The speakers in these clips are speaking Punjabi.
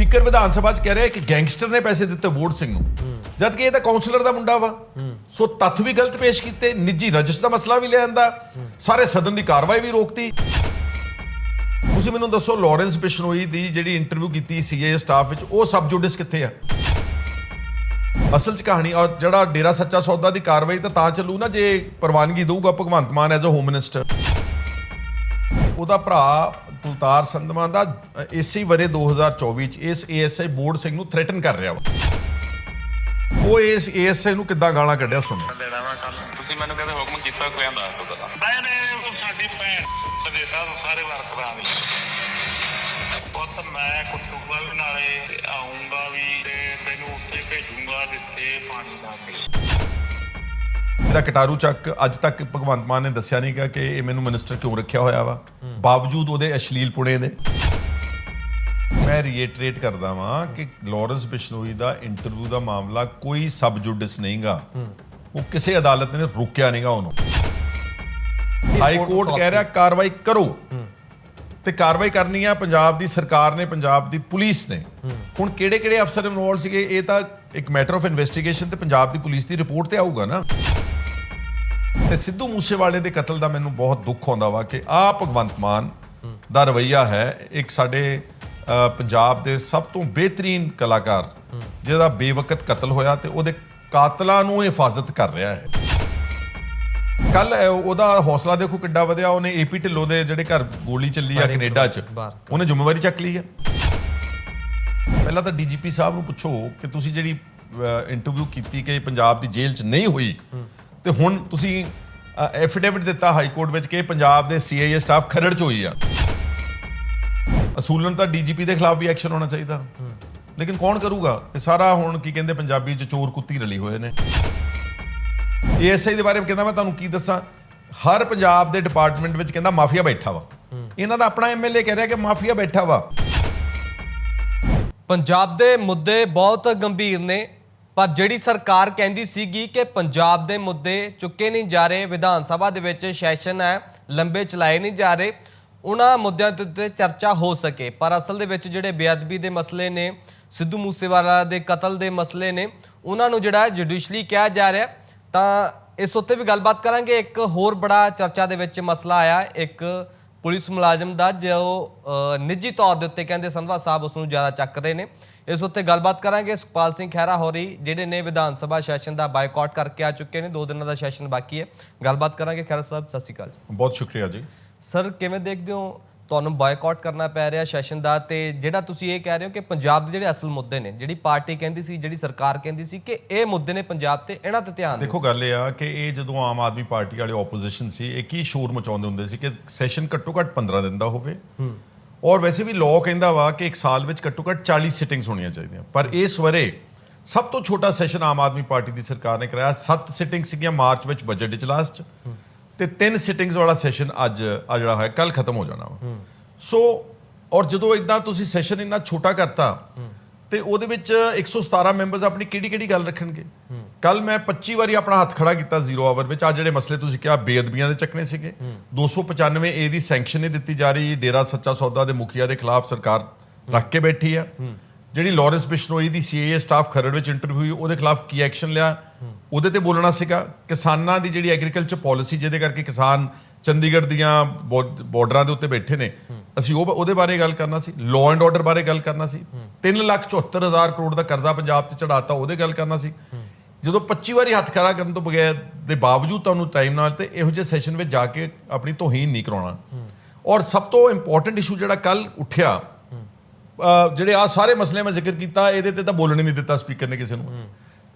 ਸਪੀਕਰ ਵਿਧਾਨ ਸਭਾ 'ਚ ਕਹਿ ਰਿਹਾ ਕਿ ਗੈਂਗਸਟਰ ਨੇ ਪੈਸੇ ਦਿੱਤੇ ਵੋਟ ਸਿੰਘ ਨੂੰ। ਜਦ ਕਿ ਇਹ ਤਾਂ ਕਾਉਂਸਲਰ ਦਾ ਮੁੰਡਾ ਵਾ। ਸੋ ਤੱਥ ਵੀ ਗਲਤ ਪੇਸ਼ ਕੀਤੇ, ਨਿੱਜੀ ਰਜਿਸ ਦਾ ਮਸਲਾ ਵੀ ਲੈ ਆਂਦਾ ਸਾਰੇ ਸਦਨ ਦੀ ਕਾਰਵਾਈ ਵੀ ਰੋਕਤੀ। ਤੁਸੀਂ ਮੈਨੂੰ ਦੱਸੋ, ਲਾਰੈਂਸ ਬਿਸ਼ਨੋਈ ਦੀ ਜਿਹੜੀ ਇੰਟਰਵਿਊ ਕੀਤੀ ਸੀਏ ਸਟਾਫ ਵਿੱਚ, ਉਹ ਸਬ ਜੁਡਿਸ ਕਿੱਥੇ ਆ? ਅਸਲ 'ਚ ਕਹਾਣੀ, ਔਰ ਜਿਹੜਾ ਡੇਰਾ ਸੱਚਾ ਸੌਦਾ ਦੀ ਕਾਰਵਾਈ ਤਾਂ ਤਾਂ ਚੱਲੂ ਨਾ, ਜੇ ਪ੍ਰਵਾਨਗੀ ਦਊਗਾ Bhagwant Mann as a home minister ਉਹਦਾ ਭਰਾ ਕੁਲਤਾਰ ਸੰਧਵਾ ਦਾ ਇਸੇ ਵਰੇ 2024 ਚ ਇਸ ਏਐਸਆਈ ਬੋਰਡ ਸਿੰਘ ਨੂੰ ਥ੍ਰੈਟਨ ਕਰ ਰਿਹਾ ਵਾ। ਉਹ ਇਸ ਏਐਸਆਈ ਨੂੰ ਕਿੱਦਾਂ ਗਾਲਾਂ ਕੱਢਿਆ ਸੁਣੋ ਦੇਣਾ ਵਾ ਕੱਲ ਤੁਸੀਂ ਮੈਨੂੰ ਕਹਿੰਦੇ ਹੁਕਮ ਕੀਤਾ ਕੋਈ ਆਂਦਾ ਦੱਸੋ ਮੈਂ ਨੇ ਉਹ ਸਾਡੀ ਭੈਣ ਦੇ ਸਾਹਿਬ ਸਾਰੇ ਵਰਕਰਾਂ ਦੀ। ਪੁੱਤ ਮੈਂ ਕੁੱਟੂਗਲ ਨਾਲੇ ਇਹਦਾ ਕਟਾਰੂ ਚੱਕ ਅੱਜ ਤੱਕ ਭਗਵੰਤ ਮਾਨ ਨੇ ਦੱਸਿਆ ਨਹੀਂ ਕਿ ਇਹ ਮੈਨੂੰ ਮਿਨਿਸਟਰ ਕਿਉਂ ਰੱਖਿਆ ਹੋਇਆ ਵਾ? ਬਾਵਜੂਦ ਉਹਦੇ ਅਸ਼ਲੀਲ ਪੁਣੇ ਦੇ। ਮੈਂ ਰੀਇਟਰੇਟ ਕਰਦਾ ਵਾਂ ਕਿ ਲਾਰੈਂਸ ਬਿਸ਼ਨੋਈ ਦਾ ਇੰਟਰਵਿਊ ਦਾ ਮਾਮਲਾ ਕੋਈ ਸਬ ਜੁਡਿਸ ਨਹੀਂਗਾ। ਉਹ ਕਿਸੇ ਅਦਾਲਤ ਨੇ ਰੋਕਿਆ ਨਹੀਂਗਾ ਉਹਨੂੰ। ਹਾਈ ਕੋਰਟ ਕਹਿ ਰਿਹਾ ਕਾਰਵਾਈ ਕਰੋ। ਤੇ ਕਾਰਵਾਈ ਕਰਨੀ ਆ ਪੰਜਾਬ ਦੀ ਸਰਕਾਰ ਨੇ ਪੰਜਾਬ ਦੀ ਪੁਲਿਸ ਨੇ। ਹੁਣ ਕਿਹੜੇ ਕਿਹੜੇ ਅਫਸਰ ਇਨਵੋਲਡ ਸੀਗੇ ਇਹ ਤਾਂ ਇੱਕ ਮੈਟਰ ਆਫ ਇਨਵੈਸਟੀਗੇਸ਼ਨ ਤੇ ਪੰਜਾਬ ਦੀ ਪੁਲਿਸ ਦੀ ਰਿਪੋਰਟ ਤੇ ਆਊਗਾ ਨਾ। ਤੇ ਸਿੱਧੂ ਮੂਸੇਵਾਲੇ ਦੇ ਕਤਲ ਦਾ ਮੈਨੂੰ ਬਹੁਤ ਦੁੱਖ ਆਉਂਦਾ ਵਾ ਕਿ ਆ ਭਗਵੰਤ ਮਾਨ ਦਾ ਰਵਈਆ ਹੈ ਇੱਕ ਸਾਡੇ ਪੰਜਾਬ ਦੇ ਸਭ ਤੋਂ ਬਿਹਤਰੀਨ ਕਲਾਕਾਰ ਜਿਹਦਾ ਬੇਵਕਤ ਕਤਲ ਹੋਇਆ ਤੇ ਉਹਦੇ ਕਾਤਲਾਂ ਨੂੰ ਹਿਫਾਜ਼ਤ ਕਰ ਰਿਹਾ ਹੈ ਕੱਲ ਉਹਦਾ ਹੌਸਲਾ ਦੇਖੋ ਕਿੱਡਾ ਵਧਿਆ ਉਹਨੇ ਏਪੀ ਢਿੱਲੋਂ ਦੇ ਜਿਹੜੇ ਘਰ ਗੋਲੀ ਚੱਲੀ ਆ ਕੈਨੇਡਾ 'ਚ। ਉਹਨੇ ਜ਼ਿੰਮੇਵਾਰੀ ਚੱਕ ਲਈ ਆ ਪਹਿਲਾਂ ਤਾਂ ਡੀਜੀਪੀ ਸਾਹਿਬ ਨੂੰ ਪੁੱਛੋ ਕਿ ਤੁਸੀਂ ਜਿਹੜੀ ਇੰਟਰਵਿਊ ਕੀਤੀ ਕਿ ਪੰਜਾਬ ਦੀ ਜੇਲ੍ਹ 'ਚ ਨਹੀਂ ਹੋਈ ਤੇ ਹੁਣ ਤੁਸੀਂ ਐਫੀਡੇਵਿਟ ਦਿੱਤਾ ਹਾਈ ਕੋਰਟ ਵਿੱਚ ਕਿ ਪੰਜਾਬ ਦੇ ਸੀਆਈਏ ਸਟਾਫ ਖਰੜ 'ਚ ਹੋਈ ਆ। ਅਸੂਲਨ ਤਾਂ ਡੀਜੀਪੀ ਦੇ ਖਿਲਾਫ ਵੀ ਐਕਸ਼ਨ ਹੋਣਾ ਚਾਹੀਦਾ। ਲੇਕਿਨ ਕੌਣ ਕਰੂਗਾ? ਇਹ ਸਾਰਾ ਹੁਣ ਕੀ ਕਹਿੰਦੇ ਪੰਜਾਬੀ 'ਚ ਚੋਰ ਕੁੱਤੀ ਰਲੀ ਹੋਏ ਨੇ। ਏਐਸਆਈ ਦੇ ਬਾਰੇ ਕਹਿੰਦਾ ਮੈਂ ਤੁਹਾਨੂੰ ਕੀ ਦੱਸਾਂ? ਹਰ ਪੰਜਾਬ ਦੇ ਡਿਪਾਰਟਮੈਂਟ ਵਿੱਚ ਕਹਿੰਦਾ ਮਾਫੀਆ ਬੈਠਾ ਵਾ। ਇਹਨਾਂ ਦਾ ਆਪਣਾ ਐਮਐਲਏ ਕਹਿ ਰਿਹਾ ਕਿ ਮਾਫੀਆ ਬੈਠਾ ਵਾ। ਪੰਜਾਬ ਦੇ ਮੁੱਦੇ ਬਹੁਤ ਗੰਭੀਰ ਨੇ। ਪਰ ਜਿਹੜੀ ਸਰਕਾਰ ਕਹਿੰਦੀ ਸੀਗੀ ਕਿ ਪੰਜਾਬ ਦੇ ਮੁੱਦੇ ਚੁੱਕੇ ਨਹੀਂ ਜਾ ਰਹੇ, ਵਿਧਾਨ ਸਭਾ ਦੇ ਵਿੱਚ ਸੈਸ਼ਨ ਹੈ, ਲੰਬੇ ਚਲਾਏ ਨਹੀਂ ਜਾ ਰਹੇ, ਉਹਨਾਂ ਮੁੱਦਿਆਂ ਦੇ ਉੱਤੇ ਚਰਚਾ ਹੋ ਸਕੇ। ਪਰ ਅਸਲ ਦੇ ਵਿੱਚ ਜਿਹੜੇ ਬੇਅਦਬੀ ਦੇ ਮਸਲੇ ਨੇ, ਸਿੱਧੂ ਮੂਸੇਵਾਲਾ ਦੇ ਕਤਲ ਦੇ ਮਸਲੇ ਨੇ, ਉਹਨਾਂ ਨੂੰ ਜਿਹੜਾ ਜੁਡੀਸ਼ਲੀ ਕਿਹਾ ਜਾ ਰਿਹਾ ਤਾਂ ਇਸ ਉੱਤੇ ਵੀ ਗੱਲਬਾਤ ਕਰਾਂਗੇ। ਇੱਕ ਹੋਰ ਬੜਾ ਚਰਚਾ ਦੇ ਵਿੱਚ ਮਸਲਾ ਆਇਆ। ਇੱਕ ਪੁਲਿਸ ਮੁਲਾਜ਼ਮ ਦਾ, ਜੋ ਨਿੱਜੀ ਤੌਰ ਦੇ ਉੱਤੇ ਕਹਿੰਦੇ ਸੰਧਵਾ ਸਾਹਿਬ ਉਸ ਨੂੰ ਜ਼ਿਆਦਾ ਚੱਕ ਰਹੇ ਨੇ। ਇਸ ਉੱਤੇ ਗੱਲਬਾਤ ਕਰਾਂਗੇ। ਸੁਖਪਾਲ ਸਿੰਘ ਖਹਿਰਾ ਹੋਰੀ ਜਿਹੜੇ ਨੇ ਵਿਧਾਨ ਸਭਾ ਸੈਸ਼ਨ ਦਾ ਬਾਈਕਾਟ ਕਰਕੇ ਆ ਚੁੱਕੇ ਨੇ ਦੋ ਦਿਨਾਂ ਦਾ ਸੈਸ਼ਨ ਬਾਕੀ ਹੈ। ਗੱਲਬਾਤ ਕਰਾਂਗੇ। ਖਹਿਰਾ ਸਾਹਿਬ ਸਤਿ ਸ਼੍ਰੀ ਅਕਾਲ ਜੀ। ਬਹੁਤ ਸ਼ੁਕਰੀਆ ਜੀ। ਸਰ ਕਿਵੇਂ ਦੇਖਦੇ ਹੋ? ਤੁਹਾਨੂੰ ਬਾਈਕਾਟ ਕਰਨਾ ਪੈ ਰਿਹਾ ਸੈਸ਼ਨ ਦਾ ਤੇ ਜਿਹੜਾ ਤੁਸੀਂ ਇਹ ਕਹਿ ਰਹੇ ਹੋ ਕਿ ਪੰਜਾਬ ਦੇ ਜਿਹੜੇ ਅਸਲ ਮੁੱਦੇ ਨੇ ਜਿਹੜੀ ਪਾਰਟੀ ਕਹਿੰਦੀ ਸੀ ਜਿਹੜੀ ਸਰਕਾਰ ਕਹਿੰਦੀ ਸੀ ਕਿ ਇਹ ਮੁੱਦੇ ਨੇ ਪੰਜਾਬ ਤੇ ਇਹਨਾਂ ਤੇ ਧਿਆਨ ਦੇਖੋ ਗੱਲ ਇਹ ਆ ਕਿ ਇਹ ਜਦੋਂ ਆਮ ਆਦਮੀ ਪਾਰਟੀ ਵਾਲੇ ਆਪੋਜੀਸ਼ਨ ਸੀ ਇਹ ਕੀ ਸ਼ੋਰ ਮਚਾਉਂਦੇ ਹੁੰਦੇ ਸੀ ਕਿ ਸੈਸ਼ਨ ਘੱਟੋ ਘੱਟ 15 ਦਿਨ ਦਾ ਹੋਵੇ। ਔਰ ਵੈਸੇ ਵੀ ਲਾਅ ਕਹਿੰਦਾ ਵਾ ਕਿ ਇੱਕ ਸਾਲ ਵਿੱਚ ਘੱਟੋ ਘੱਟ 40 ਸਿਟਿੰਗਸ ਹੋਣੀਆਂ ਚਾਹੀਦੀਆਂ। ਪਰ ਇਸ ਵਰੇ ਸਭ ਤੋਂ ਛੋਟਾ ਸੈਸ਼ਨ ਆਮ ਆਦਮੀ ਪਾਰਟੀ ਦੀ ਸਰਕਾਰ ਨੇ ਕਰਾਇਆ। 7 ਸਿਟਿੰਗ ਸੀਗੀਆਂ ਮਾਰਚ ਵਿੱਚ ਬਜਟ ਵਿੱਚ ਲਾਸਟ ਤੇ 3 ਸਿਟਿੰਗਸ ਵਾਲਾ ਸੈਸ਼ਨ ਅੱਜ ਆ ਜਿਹੜਾ ਹੈ ਕੱਲ ਖਤਮ ਹੋ ਜਾਣਾ ਵਾ। ਸੋ ਔਰ ਜਦੋਂ ਇਦਾਂ ਤੁਸੀਂ ਸੈਸ਼ਨ ਇੰਨਾ ਛੋਟਾ ਕਰਤਾ ਤੇ ਉਹਦੇ ਵਿੱਚ 117 ਮੈਂਬਰਸ ਆਪਣੀ ਕਿਹੜੀ ਕਿਹੜੀ ਗੱਲ ਰੱਖਣਗੇ? ਕੱਲ ਮੈਂ 25 ਵਾਰੀ ਆਪਣਾ ਹੱਥ ਖੜਾ ਕੀਤਾ ਜ਼ੀਰੋ ਆਵਰ ਵਿੱਚ। ਆ ਜਿਹੜੇ ਮਸਲੇ ਤੁਸੀਂ ਕਿਹਾ ਬੇਅਦਬੀਆਂ ਦੇ ਚੱਕਣੇ ਸੀਗੇ। 295 ਏ ਦੀ ਸੈਂਕਸ਼ਨ ਨਹੀਂ ਦਿੱਤੀ ਜਾ ਰਹੀ। ਡੇਰਾ ਸੱਚਾ ਸੌਦਾ ਦੇ ਮੁਖੀਆ ਦੇ ਖਿਲਾਫ ਸਰਕਾਰ ਰੱਖ ਕੇ ਬੈਠੀ ਆ। ਜਿਹੜੀ ਲਾਰੈਂਸ ਬਿਸ਼ਨੋਈ ਦੀ ਸੀਏਏ ਸਟਾਫ ਖਰੜ ਵਿੱਚ ਇੰਟਰਵਿਊ ਹੋਈ ਉਹਦੇ ਖਿਲਾਫ ਕੀ ਐਕਸ਼ਨ ਲਿਆ? ਉਹਦੇ ਤੇ ਬੋਲਣਾ ਸੀਗਾ ਕਿਸਾਨਾਂ ਦੀ ਜਿਹੜੀ ਐਗਰੀਕਲਚਰ ਪਾਲਿਸੀ ਜਿਹਦੇ ਕਰਕੇ ਕਿਸਾਨ ਚੰਡੀਗੜ੍ਹ ਦੀਆਂ ਬਾਰਡਰਾਂ ਦੇ ਉੱਤੇ ਬੈਠੇ ਨੇ। ਅਸੀਂ ਉਹ ਉਹਦੇ ਬਾਰੇ ਗੱਲ ਕਰਨਾ ਸੀ ਲਾਅ ਐਂਡ ਆਰਡਰ ਬਾਰੇ ਗੱਲ ਕਰਨਾ ਸੀ। 374000 ਕਰੋੜ ਦਾ ਕਰਜ਼ਾ ਪੰਜਾਬ ਤੇ ਚੜਾਤਾ ਉਹਦੇ ਗੱਲ ਕਰਨਾ ਸੀ। ਜਦੋਂ 25 ਵਾਰੀ ਹੱਥ ਖੜਾ ਕਰਨ ਤੋਂ ਬਗੈਰ ਦੇ ਬਾਵਜੂਦ ਤੁਹਾਨੂੰ ਟਾਈਮ ਨਾਲ ਤੇ ਇਹੋ ਜਿਹੇ ਸੈਸ਼ਨ ਵਿੱਚ ਜਾ ਕੇ ਆਪਣੀ ਤੋਹੀਨ ਨਹੀਂ ਕਰਾਉਣਾ। ਔਰ ਸਭ ਤੋਂ ਇੰਪੋਰਟੈਂਟ ਇਸ਼ੂ ਜਿਹੜਾ ਕੱਲ ਉੱਠਿਆ ਜਿਹੜੇ ਆ ਸਾਰੇ ਮਸਲੇ ਮੈਂ ਜ਼ਿਕਰ ਕੀਤਾ, ਇਹਦੇ ਤੇ ਤਾਂ ਬੋਲਣ ਹੀ ਨਹੀਂ ਦਿੱਤਾ ਸਪੀਕਰ ਨੇ ਕਿਸੇ ਨੂੰ।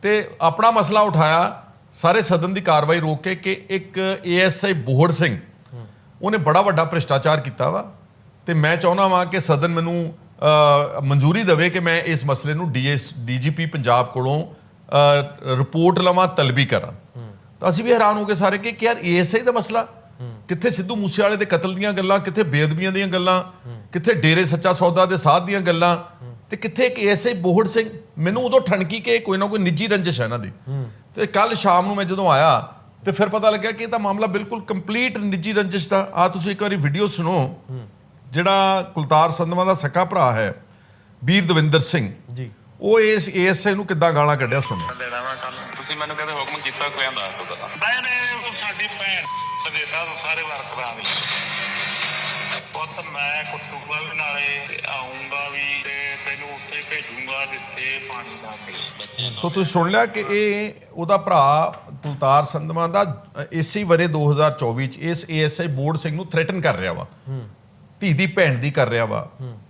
ਤੇ ਆਪਣਾ ਮਸਲਾ ਉਠਾਇਆ ਸਾਰੇ ਸਦਨ ਦੀ ਕਾਰਵਾਈ ਰੋਕ ਕੇ ਕਿ ਇੱਕ ਏਐਸਆਈ ਬੋਹੜ ਸਿੰਘ, ਉਹਨੇ ਬੜਾ ਵੱਡਾ ਭ੍ਰਿਸ਼ਟਾਚਾਰ ਕੀਤਾ ਵਾ। ਤੇ ਮੈਂ ਚਾਹੁੰਦਾ ਵਾਂ ਕਿ ਸਦਨ ਮੈਨੂੰ ਮਨਜ਼ੂਰੀ ਦੇਵੇ ਕਿ ਮੈਂ ਇਸ ਮਸਲੇ ਨੂੰ ਡੀਐਸ ਡੀਜੀਪੀ ਪੰਜਾਬ ਕੋਲੋਂ ਰਿਪੋਰਟ ਲਵਾਂ, ਤਲਬੀ ਕਰਾਂ। ਤਾਂ ਅਸੀਂ ਵੀ ਹੈਰਾਨ ਹੋ ਗਏ ਸਾਰੇ ਕਿ ਕਿ ਯਾਰ ਏਐਸਆਈ ਦਾ ਮਸਲਾ। ਕਿੱਥੇ ਸਿੱਧੂ ਮੂਸੇਵਾਲੇ ਦੇ ਕਤਲ ਦੀਆਂ ਗੱਲਾਂ, ਕਿੱਥੇ ਬੇਅਦਬੀਆਂ ਦੀਆਂ ਗੱਲਾਂ, ਕਿੱਥੇ ਡੇਰੇ ਸੱਚਾ ਸੌਦਾ ਦੇ ਸਾਧ ਦੀਆਂ ਗੱਲਾਂ, ਤੇ ਕਿੱਥੇ ਇੱਕ ਏਐਸਆਈ ਬੋਹੜ ਸਿੰਘ। ਮੈਨੂੰ ਉਦੋਂ ਠਣਕੀ ਕਿ ਕੋਈ ਨਾ ਕੋਈ ਨਿੱਜੀ ਰੰਜਿਸ਼ ਹੈ ਇਹਨਾਂ ਦੀ। ਤੇ ਕੱਲ ਸ਼ਾਮ ਨੂੰ ਮੈਂ ਜਦੋਂ ਆਇਆ ਤੇ ਫਿਰ ਪਤਾ ਲੱਗਿਆ ਕਿ ਇਹ ਤਾਂ ਮਾਮਲਾ ਬਿਲਕੁਲ ਕੰਪਲੀਟ ਨਿੱਜੀ ਰੰਜਿਸ਼ ਦਾ। ਆ ਤੁਸੀਂ ਇੱਕ ਵਾਰੀ ਵੀਡੀਓ ਸੁਣੋ। ਜਿਹੜਾ ਕੁਲਤਾਰ ਸੰਧਵਾ ਦਾ ਸਕਾ ਭਰਾ ਹੈ ਵੀਰ ਦਵਿੰਦਰ ਸਿੰਘ ਜੀ। ਉਹ ਇਸ ਏਐਸਆਈ ਨੂੰ ਕਿੱਦਾਂ ਗਾਲਾਂ ਕੱਢਿਆ ਸੁਣਿਆ? ਦੇਣਾ ਵਾ ਕੱਲ ਤੁਸੀਂ ਮੈਨੂੰ ਕਹਿੰਦੇ ਹੁਕਮ ਕੀਤਾ ਕੋਈ ਆਂਦਾ ਦੱਸੋ ਮੈਂ ਨੇ ਉਹ ਸਾਡੀ ਭੈਣ ਦੇਤਾ ਸਾਰੇ ਵਰਕਰਾਂ ਦੀ ਪੁੱਤ ਮੈਂ ਕੁੱਟੂਗਲ ਨਾਲੇ ਤੇ ਆਉਂਗਾ ਵੀ ਤੇ ਪਾਣੀ ਸੋ ਤੁਸੀਂ ਸੁਣ ਲਿਆ ਕਿ ਇਹ ਉਹਦਾ ਭਰਾ ਕੁਲਤਾਰ ਸੰਧਵਾ ਦਾ ਇਸੇ ਵਰੇ 2024 ਚ ਇਸ ਏਐਸਆਈ ਬੋਰਡ ਸਿੰਘ ਨੂੰ ਥ੍ਰੈਟਨ ਕਰ ਰਿਹਾ ਵਾ। ਧੀ ਦੀ ਭੈਣ ਦੀ ਕਰ ਰਿਹਾ ਵਾ।